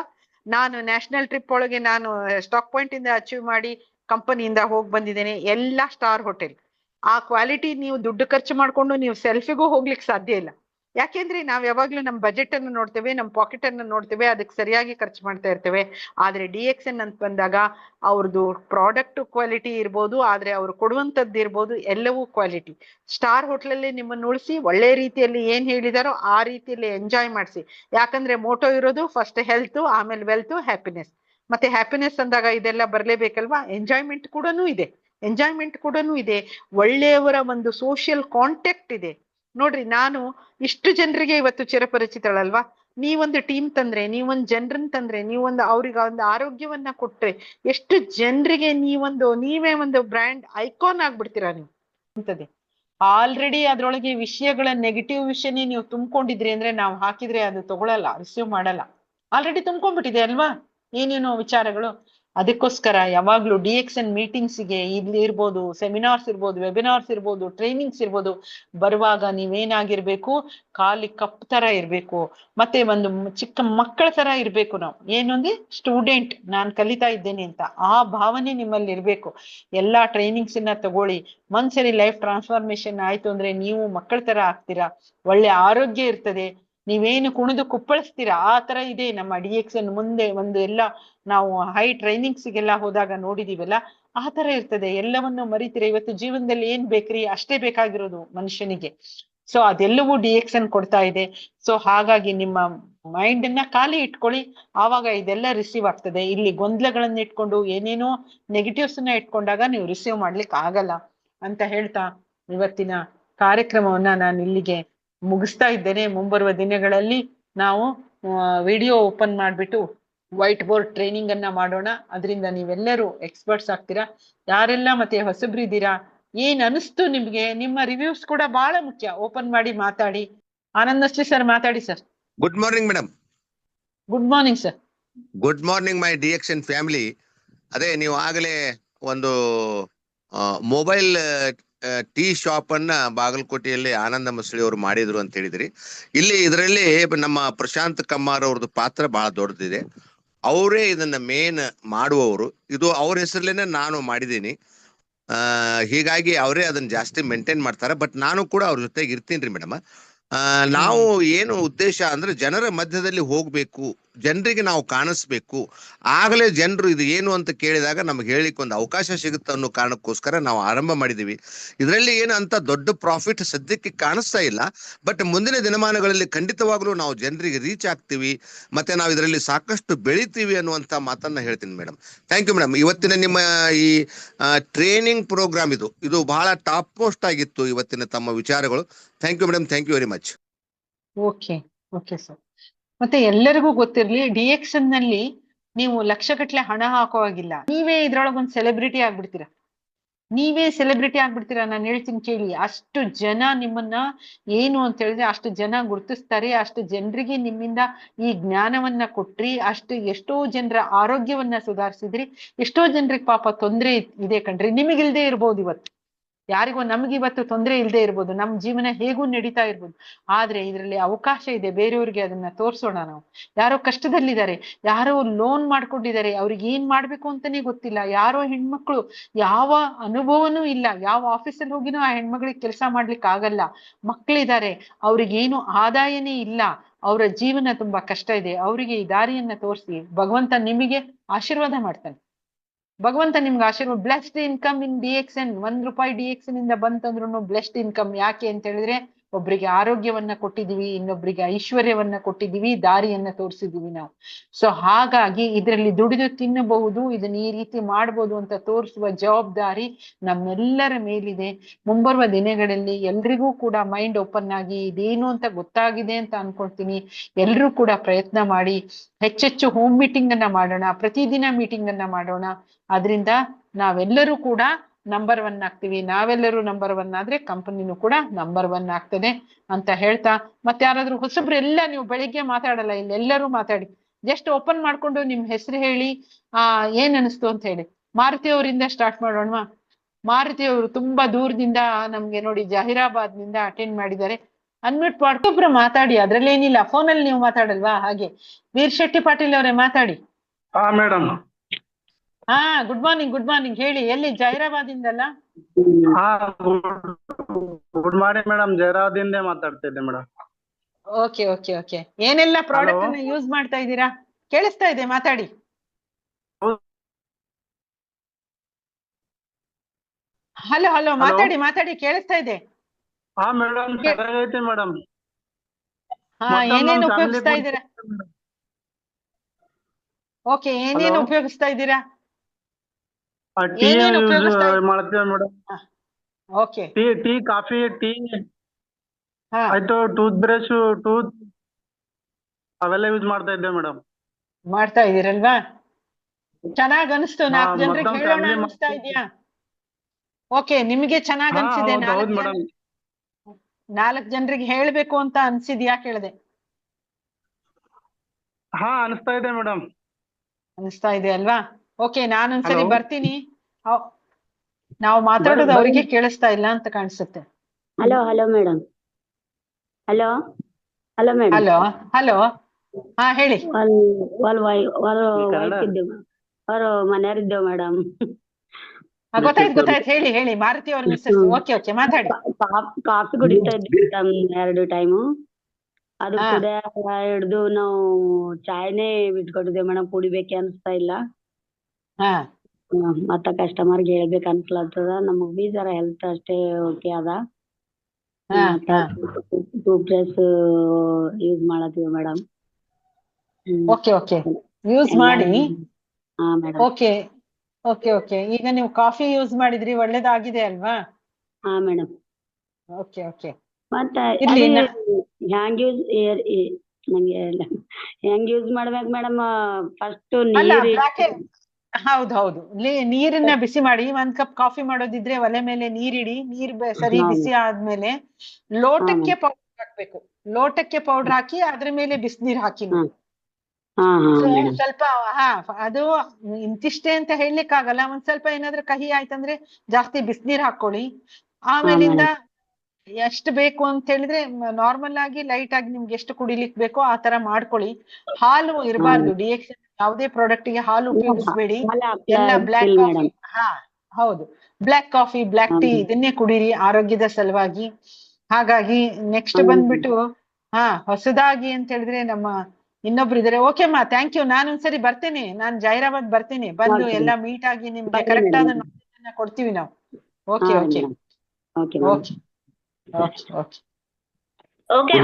ನಾನು ನ್ಯಾಷನಲ್ ಟ್ರಿಪ್ ಒಳಗೆ ನಾನು ಸ್ಟಾಕ್ ಪಾಯಿಂಟ್ ಇಂದ ಅಚೀವ್ ಮಾಡಿ ಕಂಪನಿಯಿಂದ ಹೋಗಿ ಬಂದಿದ್ದೇನೆ. ಎಲ್ಲಾ ಸ್ಟಾರ್ ಹೋಟೆಲ್ ಆ ಕ್ವಾಲಿಟಿ ನೀವು ದುಡ್ಡು ಖರ್ಚು ಮಾಡ್ಕೊಂಡು ನೀವು ಸೆಲ್ಫಿಗೂ ಹೋಗ್ಲಿಕ್ಕೆ ಸಾಧ್ಯ ಇಲ್ಲ. ಯಾಕೆಂದ್ರೆ ನಾವ್ ಯಾವಾಗ್ಲೂ ನಮ್ ಬಜೆಟ್ ಅನ್ನು ನೋಡ್ತೇವೆ, ನಮ್ ಪಾಕೆಟ್ ಅನ್ನು ನೋಡ್ತೇವೆ, ಅದಕ್ಕೆ ಸರಿಯಾಗಿ ಖರ್ಚು ಮಾಡ್ತಾ ಇರ್ತೇವೆ. ಆದ್ರೆ ಡಿ ಎಕ್ಸ್ ಎನ್ ಅಂತ ಬಂದಾಗ ಅವ್ರದ್ದು ಪ್ರಾಡಕ್ಟ್ ಕ್ವಾಲಿಟಿ ಇರ್ಬೋದು, ಆದ್ರೆ ಅವ್ರು ಕೊಡುವಂತದ್ದು ಇರ್ಬೋದು, ಎಲ್ಲವೂ ಕ್ವಾಲಿಟಿ ಸ್ಟಾರ್ ಹೋಟ್ಲಲ್ಲಿ ನಿಮ್ಮನ್ನು ಉಳಿಸಿ, ಒಳ್ಳೆ ರೀತಿಯಲ್ಲಿ ಏನ್ ಹೇಳಿದಾರೋ ಆ ರೀತಿಯಲ್ಲಿ ಎಂಜಾಯ್ ಮಾಡಿಸಿ. ಯಾಕಂದ್ರೆ ಮೋಟೋ ಇರೋದು ಫಸ್ಟ್ ಹೆಲ್ತ್ ಆಮೇಲೆ ವೆಲ್ತ್ ಹ್ಯಾಪಿನೆಸ್ ಮತ್ತೆ ಹ್ಯಾಪಿನೆಸ್ ಅಂದಾಗ ಇದೆಲ್ಲ ಬರಲೇಬೇಕಲ್ವಾ? ಎಂಜಾಯ್ಮೆಂಟ್ ಕೂಡ ಇದೆ. ಎಂಜಾಯ್ಮೆಂಟ್ ಕೂಡ ಇದೆ. ಒಳ್ಳೆಯವರ ಒಂದು ಸೋಷಿಯಲ್ ಕಾಂಟ್ಯಾಕ್ಟ್ ಇದೆ. ನೋಡ್ರಿ, ನಾನು ಇಷ್ಟು ಜನರಿಗೆ ಇವತ್ತು ಚಿರಪರಿಚಿತಳಲ್ವಾ? ನೀವೊಂದು ಟೀಮ್ ತಂದ್ರೆ, ನೀವೊಂದು ಜನರನ್ನ ತಂದ್ರೆ, ನೀವೊಂದು ಅವ್ರಿಗೆ ಒಂದು ಆರೋಗ್ಯವನ್ನ ಕೊಟ್ರೆ ಎಷ್ಟು ಜನರಿಗೆ ನೀವೊಂದು, ನೀವೇ ಒಂದು ಬ್ರ್ಯಾಂಡ್ ಐಕಾನ್ ಆಗ್ಬಿಡ್ತೀರಾ ನೀವು? ಅಂತದೆ ಆಲ್ರೆಡಿ ಅದ್ರೊಳಗೆ ವಿಷಯಗಳ ನೆಗೆಟಿವ್ ವಿಷಯನೇ ನೀವು ತುಂಬಿಕೊಂಡಿದ್ರಿ ಅಂದ್ರೆ ನಾವು ಹಾಕಿದ್ರೆ ಅದು ತಗೊಳಲ್ಲ ರಿಸೀವ್ ಮಾಡಲ್ಲ. ಆಲ್ರೆಡಿ ತುಂಬ್ಕೊಂಡ್ಬಿಟ್ಟಿದೆ ಅಲ್ವಾ? ಏನೇನೋ ವಿಚಾರಗಳು? ಅದಕ್ಕೋಸ್ಕರ ಯಾವಾಗ್ಲೂ ಡಿ ಎಕ್ಸ್ ಎನ್ ಮೀಟಿಂಗ್ಸ್ಗೆ ಇಲ್ಲಿ ಇರ್ಬೋದು ಸೆಮಿನಾರ್ಸ್ ಇರ್ಬೋದು ವೆಬಿನಾರ್ಸ್ ಇರ್ಬೋದು ಟ್ರೈನಿಂಗ್ಸ್ ಇರ್ಬೋದು, ಬರುವಾಗ ನೀವೇನಾಗಿರ್ಬೇಕು, ಖಾಲಿ ಕಪ್ ತರ ಇರ್ಬೇಕು, ಮತ್ತೆ ಒಂದು ಚಿಕ್ಕ ಮಕ್ಕಳ ತರ ಇರ್ಬೇಕು ನಾವು. ಏನು ಅಂದ್ರೆ ಸ್ಟೂಡೆಂಟ್ ನಾನ್ ಕಲಿತಾ ಇದ್ದೇನೆ ಅಂತ, ಆ ಭಾವನೆ ನಿಮ್ಮಲ್ಲಿ ಇರ್ಬೇಕು. ಎಲ್ಲಾ ಟ್ರೈನಿಂಗ್ಸ್ ನ್ನ ತಗೊಳ್ಳಿ. ಒಂದ್ಸರಿ ಲೈಫ್ ಟ್ರಾನ್ಸ್ಫಾರ್ಮೇಶನ್ ಆಯ್ತು ಅಂದ್ರೆ ನೀವು ಮಕ್ಕಳ ತರ ಆಗ್ತೀರಾ? ಒಳ್ಳೆ ಆರೋಗ್ಯ ಇರ್ತದೆ. ನೀವೇನು ಕುಣಿದು ಕುಪ್ಪಳಿಸ್ತೀರಾ? ಆ ತರ ಇದೆ ನಮ್ಮ ಡಿ ಎಕ್ಸ್ ಮುಂದೆ ಒಂದು ಎಲ್ಲ ನಾವು ಹೈ ಟ್ರೈನಿಂಗ್ಸ್ಗೆಲ್ಲ ಹೋದಾಗ ನೋಡಿದೀವಲ್ಲ, ಆ ತರ ಇರ್ತದೆ. ಎಲ್ಲವನ್ನು ಮರಿತೀರಾ? ಇವತ್ತು ಜೀವನದಲ್ಲಿ ಏನ್ ಬೇಕ್ರಿ? ಅಷ್ಟೇ ಬೇಕಾಗಿರೋದು ಮನುಷ್ಯನಿಗೆ. ಸೊ ಅದೆಲ್ಲವೂ ಡಿ ಎಕ್ಸ್ ಕೊಡ್ತಾ ಇದೆ. ಸೊ ಹಾಗಾಗಿ ನಿಮ್ಮ ಮೈಂಡ್ ಅನ್ನ ಖಾಲಿ ಇಟ್ಕೊಳ್ಳಿ. ಆವಾಗ ಇದೆಲ್ಲ ರಿಸೀವ್ ಆಗ್ತದೆ. ಇಲ್ಲಿ ಗೊಂದಲಗಳನ್ನ ಇಟ್ಕೊಂಡು, ಏನೇನೋ ನೆಗೆಟಿವ್ಸ್ ಅನ್ನ ಇಟ್ಕೊಂಡಾಗ ನೀವು ರಿಸೀವ್ ಮಾಡ್ಲಿಕ್ಕೆ ಆಗಲ್ಲ ಅಂತ ಹೇಳ್ತಾ ಇವತ್ತಿನ ಕಾರ್ಯಕ್ರಮವನ್ನ ನಾನು ಇಲ್ಲಿಗೆ ಮುಗಿಸ್ತಾ ಇದ್ದೇನೆ. ಮುಂಬರುವ ದಿನಗಳಲ್ಲಿ ನಾವು ವಿಡಿಯೋ ಓಪನ್ ಮಾಡ್ಬಿಟ್ಟು ವೈಟ್ ಬೋರ್ಡ್ ಟ್ರೈನಿಂಗ್ ಅನ್ನ ಮಾಡೋಣ. ಅದರಿಂದ ನೀವೆಲ್ಲರೂ ಎಕ್ಸ್ಪರ್ಟ್ಸ್ ಆಗ್ತೀರಾ? ಯಾರೆಲ್ಲ ಮತ್ತೆ ಹೊಸಬ್ರಿದ್ದೀರಾ? ಏನ್ ಅನಿಸ್ತು ನಿಮ್ಗೆ? ನಿಮ್ಮ ರಿವ್ಯೂಸ್ ಕೂಡ ಬಹಳ ಮುಖ್ಯ. ಓಪನ್ ಮಾಡಿ ಮಾತಾಡಿ. ಆನಂದಶ್ರೀ ಸರ್ ಮಾತಾಡಿ sir good morning madam good morning sir good morning my D X family ಅದೇ ನೀವು ಆಗಲೇ ಒಂದು ಮೊಬೈಲ್ ಟೀ ಶಾಪ್ ಅನ್ನ ಬಾಗಲಕೋಟೆಯಲ್ಲಿ ಆನಂದ ಮಸಳಿ ಅವರು ಮಾಡಿದ್ರು ಅಂತ ಹೇಳಿದ್ರಿ. ಇಲ್ಲಿ ಇದರಲ್ಲಿ ನಮ್ಮ ಪ್ರಶಾಂತ್ ಕಮ್ಮಾರ್ ಅವ್ರದ್ದು ಪಾತ್ರ ಬಹಳ ದೊಡ್ಡದಿದೆ. ಅವರೇ ಇದನ್ನ ಮೇನ್ ಮಾಡುವವರು. ಇದು ಅವ್ರ ಹೆಸರಲ್ಲೇನೆ ನಾನು ಮಾಡಿದ್ದೀನಿ. ಹೀಗಾಗಿ ಅವರೇ ಅದನ್ನ ಜಾಸ್ತಿ ಮೇಂಟೈನ್ ಮಾಡ್ತಾರೆ. ಬಟ್ ನಾನು ಕೂಡ ಅವ್ರ ಜೊತೆಗೆ ಇರ್ತೀನಿ ರೀ ಮೇಡಮ್. ನಾವು ಏನು ಉದ್ದೇಶ ಅಂದ್ರೆ ಜನರ ಮಧ್ಯದಲ್ಲಿ ಹೋಗ್ಬೇಕು. ಜನರಿಗೆ ನಾವು ಕಾಣಿಸ್ಬೇಕು. ಆಗಲೇ ಜನರು ಇದು ಏನು ಅಂತ ಕೇಳಿದಾಗ ನಮ್ಗೆ ಹೇಳಲಿಕ್ಕೆ ಒಂದು ಅವಕಾಶ ಸಿಗುತ್ತೆ ಅನ್ನೋ ಕಾರಣಕ್ಕೋಸ್ಕರ ನಾವು ಆರಂಭ ಮಾಡಿದೀವಿ ಇದರಲ್ಲಿ ಏನು ಅಂತ ದೊಡ್ಡ ಪ್ರಾಫಿಟ್ ಸದ್ಯಕ್ಕೆ ಕಾಣಿಸ್ತಾ ಇಲ್ಲ. ಬಟ್ ಮುಂದಿನ ದಿನಮಾನಗಳಲ್ಲಿ ಖಂಡಿತವಾಗ್ಲೂ ನಾವು ಜನರಿಗೆ ರೀಚ್ ಆಗ್ತೀವಿ. ಮತ್ತೆ ನಾವು ಇದರಲ್ಲಿ ಸಾಕಷ್ಟು ಬೆಳಿತೀವಿ ಅನ್ನುವಂತ ಮಾತನ್ನ ಹೇಳ್ತೀನಿ ಮೇಡಮ್ ಥ್ಯಾಂಕ್ ಯು ಮೇಡಮ್ ಇವತ್ತಿನ ನಿಮ್ಮ ಈ ಟ್ರೈನಿಂಗ್ ಪ್ರೋಗ್ರಾಮ್ ಇದು. ಇದು ಬಹಳ ಟಾಪ್ ಮೋಸ್ಟ್ ಆಗಿತ್ತು ಇವತ್ತಿನ ತಮ್ಮ ವಿಚಾರಗಳು. Thank you madam thank you very much okay okay sir ಮತ್ತೆ ಎಲ್ಲರಿಗೂ ಗೊತ್ತಿರ್ಲಿ ಡಿ ಎನ್ನಲ್ಲಿ ನೀವು ಲಕ್ಷಗಟ್ಲೆ ಹಣ ಹಾಕುವಾಗಿಲ್ಲ. ನೀವೇ ಇದ್ರೊಳಗೆ ಒಂದು ಸೆಲೆಬ್ರಿಟಿ ಆಗ್ಬಿಡ್ತೀರಾ. ನೀವೇ ಸೆಲೆಬ್ರಿಟಿ ಆಗ್ಬಿಡ್ತೀರಾ ನಾನು ಹೇಳ್ತೀನಿ ಕೇಳಿ. ಅಷ್ಟು ಜನ ನಿಮ್ಮನ್ನ ಏನು ಅಂತ ಹೇಳಿದ್ರೆ ಅಷ್ಟು ಜನ ಗುರುತಿಸ್ತಾರೆ, ಅಷ್ಟು ಜನರಿಗೆ ನಿಮ್ಮಿಂದ ಈ ಜ್ಞಾನವನ್ನ ಕೊಟ್ರಿ, ಅಷ್ಟು ಎಷ್ಟೋ ಜನರ ಆರೋಗ್ಯವನ್ನ ಸುಧಾರಿಸಿದ್ರಿ, ಎಷ್ಟೋ ಜನರಿಗೆ ಪಾಪ ತೊಂದರೆ ಇದೆ ಕಣ್ರಿ. ನಿಮಗಿಲ್ದೇ ಇರ್ಬೋದು ಇವತ್ತು. ಯಾರಿಗೋ ನಮ್ಗೆ ಇವತ್ತು ತೊಂದರೆ ಇಲ್ಲದೆ ಇರ್ಬೋದು. ನಮ್ಮ ಜೀವನ ಹೇಗೂ ನಡೀತಾ ಇರ್ಬೋದು. ಆದ್ರೆ ಇದರಲ್ಲಿ ಅವಕಾಶ ಇದೆ. ಬೇರೆಯವ್ರಿಗೆ ಅದನ್ನ ತೋರ್ಸೋಣ ನಾವು. ಯಾರೋ ಕಷ್ಟದಲ್ಲಿದ್ದಾರೆ. ಯಾರೋ ಲೋನ್ ಮಾಡ್ಕೊಂಡಿದ್ದಾರೆ. ಅವ್ರಿಗೆ ಏನ್ ಮಾಡ್ಬೇಕು ಅಂತಾನೆ ಗೊತ್ತಿಲ್ಲ. ಯಾರೋ ಹೆಣ್ಮಕ್ಳು ಯಾವ ಅನುಭವನೂ ಇಲ್ಲ. ಯಾವ ಆಫೀಸಲ್ಲಿ ಹೋಗಿನೂ ಆ ಹೆಣ್ಮಗಳಿಗೆ ಕೆಲಸ ಮಾಡ್ಲಿಕ್ಕೆ ಆಗಲ್ಲ. ಮಕ್ಳಿದ್ದಾರೆ. ಅವ್ರಿಗೇನು ಆದಾಯನೇ ಇಲ್ಲ. ಅವರ ಜೀವನ ತುಂಬಾ ಕಷ್ಟ ಇದೆ. ಅವರಿಗೆ ಈ ದಾರಿಯನ್ನ ತೋರಿಸಿ. ಭಗವಂತ ನಿಮಗೆ ಆಶೀರ್ವಾದ ಮಾಡ್ತಾನೆ. ಭಗವಂತ ನಿಮ್ಗೆ ಆಶೀರ್ವಾದ blessed income in D X N ಒಂದ್ ರೂಪಾಯಿ ಡಿ ಎಕ್ಸ್ ಇಂದ ಬಂತಂದ್ರು ಬ್ಲೆಸ್ಡ್ ಇನ್ಕಮ್ ಯಾಕೆ ಅಂತ ಹೇಳಿದ್ರೆ ಒಬ್ರಿಗೆ ಆರೋಗ್ಯವನ್ನ ಕೊಟ್ಟಿದೀವಿ ಇನ್ನೊಬ್ರಿಗೆ ಐಶ್ವರ್ಯವನ್ನ ಕೊಟ್ಟಿದೀವಿ ದಾರಿಯನ್ನ ತೋರಿಸಿದೀವಿ ನಾವು. ಸೊ ಹಾಗಾಗಿ ಇದರಲ್ಲಿ ದುಡಿದು ತಿನ್ನಬಹುದು, ಇದನ್ನ ಈ ರೀತಿ ಮಾಡ್ಬೋದು ಅಂತ ತೋರಿಸುವ ಜವಾಬ್ದಾರಿ ನಮ್ಮೆಲ್ಲರ ಮೇಲಿದೆ. ಮುಂಬರುವ ದಿನಗಳಲ್ಲಿ ಎಲ್ರಿಗೂ ಕೂಡ ಮೈಂಡ್ ಓಪನ್ ಆಗಿ ಇದೇನು ಅಂತ ಗೊತ್ತಾಗಿದೆ ಅಂತ ಅನ್ಕೊಳ್ತೀನಿ. ಎಲ್ರೂ ಕೂಡ ಪ್ರಯತ್ನ ಮಾಡಿ, ಹೆಚ್ಚೆಚ್ಚು ಹೋಮ್ ಮೀಟಿಂಗ್ ಅನ್ನ ಮಾಡೋಣ, ಪ್ರತಿದಿನ ಮೀಟಿಂಗ್ ಅನ್ನ ಮಾಡೋಣ. ಅದರಿಂದ ನಾವೆಲ್ಲರೂ ಕೂಡ ನಂಬರ್ ಒನ್ ಆಗ್ತೀವಿ. ನಾವೆಲ್ಲರೂ ನಂಬರ್ ಒನ್ ಆದ್ರೆ ಕಂಪನಿನೂ ಕೂಡ ನಂಬರ್ ಒನ್ ಆಗ್ತದೆ ಅಂತ ಹೇಳ್ತಾ, ಮತ್ತೆ ಯಾರಾದ್ರೂ ಹೊಸಬ್ರು ಎಲ್ಲ ನೀವು ಬೆಳಿಗ್ಗೆ ಮಾತಾಡಲ್ಲ, ಇಲ್ಲಿ ಎಲ್ಲರೂ ಮಾತಾಡಿ. ಜಸ್ಟ್ ಓಪನ್ ಮಾಡ್ಕೊಂಡು ನಿಮ್ ಹೆಸರು ಹೇಳಿ, ಆ, ಏನ್ ಅನಿಸ್ತು ಅಂತ ಹೇಳಿ. ಮಾರುತಿ ಅವರಿಂದ ಸ್ಟಾರ್ಟ್ ಮಾಡೋಣ ಮಾರುತಿ ಅವರು ತುಂಬಾ ದೂರದಿಂದ ನಮ್ಗೆ ನೋಡಿ ಜಹೀರಾಬಾದ್ನಿಂದ ಅಟೆಂಡ್ ಮಾಡಿದ್ದಾರೆ ಅನ್ಮಿಟ್ ಮಾಡ್ಕೊಬ್ರು ಮಾತಾಡಿ ಅದ್ರಲ್ಲಿ ಏನಿಲ್ಲ ಫೋನಲ್ಲಿ ನೀವು ಮಾತಾಡಲ್ವಾ? ಹಾಗೆ. ವೀರ್ ಶೆಟ್ಟಿ ಪಾಟೀಲ್ ಅವರೇ ಮಾತಾಡಿ. ಮೇಡಮ್ ಹಾ ಗುಡ್ ಮಾರ್ನಿಂಗ್ ಗುಡ್ ಮಾರ್ನಿಂಗ್ ಹೇಳಿ ಎಲ್ಲಿ ಜೈರಾಬಾದ್ ಇಂದಲ್ಲ ಹಾ ಗುಡ್ ಮಾರ್ನಿಂಗ್ ಮೇಡಮ್ ಇಂದ ಮಾತಾಡ್ತಿದ್ದೆ ಮೇಡಮ್ ಓಕೆ ಓಕೆ ಓಕೆ ಏನೆಲ್ಲ ಪ್ರಾಡಕ್ಟ್. ಅನ್ನ ಯೂಸ್ ಮಾಡ್ತಾ ಇದ್ದೀರಾ? ಕೇಳಿಸ್ತಾ ಇದೆ ಮಾತಾಡಿ. ಹಲೋ ಹಲೋ ಮಾತಾಡಿ ಮಾತಾಡಿ ಕೇಳಿಸ್ತಾ ಇದೆ. ಹಾ ಮೇಡಮ್ ಚೆನ್ನಾಗೈತಿ ಮೇಡಮ್ ಹಾ ಏನೇನ್ ಉಪಯೋಗಿಸ್ತಾ ಇದ್ದೀರಾ? ಓಕೆ ಏನೇನ್ ಉಪಯೋಗಿಸ್ತಾ ಇದ್ದೀರಾ? ಟೀ ಮಾಡ್ತೇವೆ madam okay. Tea tea coffee tea. ಹಾ. ಆಯ್ತು ಟೂತ್ ಬ್ರಷ್ ಟೂತ್ ಅವೆಲ್ಲ ಯೂಸ್ ಮಾಡ್ತಾ ಇದ್ದೆ ಮೇಡಮ್. ಮಾಡ್ತಾ ಇದೀರಲ್ವಾ ಚೆನ್ನಾಗ್ ಅನಿಸ್ತು. ನಾಲ್ಕು ಜನರಿಗೆ ಹೇಳೋಣ ಅನಿಸ್ತಾ ಇದೆಯಾ? ಓಕೆ ನಿಮಗೆ ಚೆನ್ನಾಗ್ ಅನ್ಸಿದೆ ನಾಲ್ಕು ಜನರಿಗೆ ಹೇಳ್ಬೇಕು ಅಂತ ಅನ್ಸಿದ್ಯಾ ಕೇಳಿದೆ ಹಾ ಅನಿಸ್ತಾ ಇದೆ ಮೇಡಮ್. ಅನಿಸ್ತಾ ಇದೆ ಅಲ್ವಾ? ಓಕೆ ನಾನೊಂದ್ಸರಿ. ಬರ್ತೀನಿ. ನಾವು ಮಾತಾಡೋದು ಅವರಿಗೆ ಕೇಳಿಸ್ತಾ ಇಲ್ಲ ಅಂತ ಕಾಣಿಸುತ್ತೆ. Hello hello madam hello hello madam hello hello ಹಾ ಹೇಳಿ. ಅವ್ರ ಮನೆಯವ್ರ ಇದ್ದೇವೆ ಮೇಡಮ್ ಗೊತ್ತಾಯ್ತು ಗೊತ್ತಾಯ್ತು. ಹೇಳಿ ಹೇಳಿ. ಮಾರುತಿ ಅವ್ರ ಮಿಸ್ಸಸ್ ಓಕೆ ಓಕೆ ಮಾತಾಡಿ. ಕಾಫಿ ಕುಡಿತಾ ಇದ್ವಿ ಮೇಡಮ್ ಎರಡು ಟೈಮು ಅದು ಹಿಡ್ದು ನಾವು ಚಾಯ್ನೇ ಬಿಟ್ಕೊಟ್ಟಿದ್ದೇವೆ ಮೇಡಮ್ ಕುಡಿಬೇಕೆ ಅನಿಸ್ತಾ ಇಲ್ಲ. ಹಾ. customer ಮತ್ತ ಹೇಳ್ಬೇಕ ಹೇಳ್ಬೇಕು ಅನ್ಸ್ಲತ್ತದ ನಮಗ್ ಬಿ ಜರಾ ಹೆಲ್ತ್ ಅಷ್ಟೇ ಓಕೆ ಅದ. ಟೂತ್ ಬ್ರಷ್ ಯೂಸ್ ಮಾಡತ್ತೀವಿ ಮೇಡಮ್ ಓಕೆ ಓಕೆ ಯೂಸ್ ಮಾಡಿ. ಓಕೆ ಓಕೆ ಓಕೆ ಈಗ ನೀವು ಕಾಫಿ ಯೂಸ್ ಮಾಡಿದ್ರಿ ಒಳ್ಳೇದಾಗಿದೆ ಅಲ್ವಾ? ಹಾ ಮೇಡಮ್ ಓಕೆ ಓಕೆ ಮತ್ತ ಹ್ಯಾಂಗ್ ಯೂಸ್ ನಂಗೆ ಹೆಂಗ್ ಯೂಸ್ ಮಾಡ್ಬೇಕು ಮೇಡಮ್ ಫಸ್ಟ್ ನೀರ್ ಬ್ಲಾಕ್ ಹೌದು ಹೌದು ನೀರನ್ನ ಬಿಸಿ ಮಾಡಿ ಒಂದ್ ಕಪ್ ಕಾಫಿ ಮಾಡೋದಿದ್ರೆ ಒಲೆ ಮೇಲೆ ನೀರಿಡಿ ನೀರ್ ಸರಿ ಬಿಸಿ ಆದ್ಮೇಲೆ ಲೋಟಕ್ಕೆ ಪೌಡರ್ ಹಾಕ್ಬೇಕು. ಲೋಟಕ್ಕೆ ಪೌಡರ್ ಹಾಕಿ ಅದ್ರ ಮೇಲೆ ಬಿಸಿನೀರ್ ಹಾಕಿ ಸ್ವಲ್ಪ ಹಾ ಅದು ಇಂತಿಷ್ಟೇ ಅಂತ ಹೇಳಲಿಕ್ಕೆ ಆಗಲ್ಲ. ಒಂದ್ ಸ್ವಲ್ಪ ಏನಾದ್ರೂ ಕಹಿ ಆಯ್ತಂದ್ರೆ ಜಾಸ್ತಿ ಬಿಸಿನೀರ್ ಹಾಕೊಳ್ಳಿ ಆಮೇಲಿಂದ ಎಷ್ಟು ಬೇಕು ಅಂತ ಹೇಳಿದ್ರೆ ನಾರ್ಮಲ್ ಆಗಿ ಲೈಟ್ ಆಗಿ ನಿಮ್ಗೆ ಎಷ್ಟು ಕುಡಿಲಿಕ್ ಬೇಕೋ ಆ ತರ ಮಾಡ್ಕೊಳ್ಳಿ. ಹಾಲು ಇರಬಾರ್ದು ಡಿಎಕ್ಷನ್ ಯಾವುದೇ ಪ್ರಾಡಕ್ಟ್ಗೆ ಹಾಲು ಉಪಯೋಗಿಸ್ಬೇಡಿ. ಎಲ್ಲ ಬ್ಲ್ಯಾಕ್ ಕಾಫಿ ಹಾ ಹೌದು. ಬ್ಲಾಕ್ ಕಾಫಿ ಬ್ಲಾಕ್ ಟೀ ಇದನ್ನೇ ಕುಡೀರಿ ಆರೋಗ್ಯದ ಸಲುವಾಗಿ. ಹಾಗಾಗಿ ನೆಕ್ಸ್ಟ್ ಬಂದ್ಬಿಟ್ಟು ಹಾ ಹೊಸದಾಗಿ ಅಂತ ಹೇಳಿದ್ರೆ ನಮ್ಮ ಇನ್ನೊಬ್ರು ಇದಾರೆ. ಓಕೆ ಮಾ ಥ್ಯಾಂಕ್ ಯು ನಾನು ಒಂದ್ಸರಿ ಬರ್ತೇನೆ. ನಾನ್ ಜೈರಾಬಾದ್ ಬರ್ತೇನೆ. ಬಂದು. ಎಲ್ಲ ಮೀಟ್ ಆಗಿ ನಿಮ್ಗೆ ಕರೆಕ್ಟ್ ಆದ ಕೊಡ್ತೀವಿ ನಾವು. Okay okay okay okay okay okay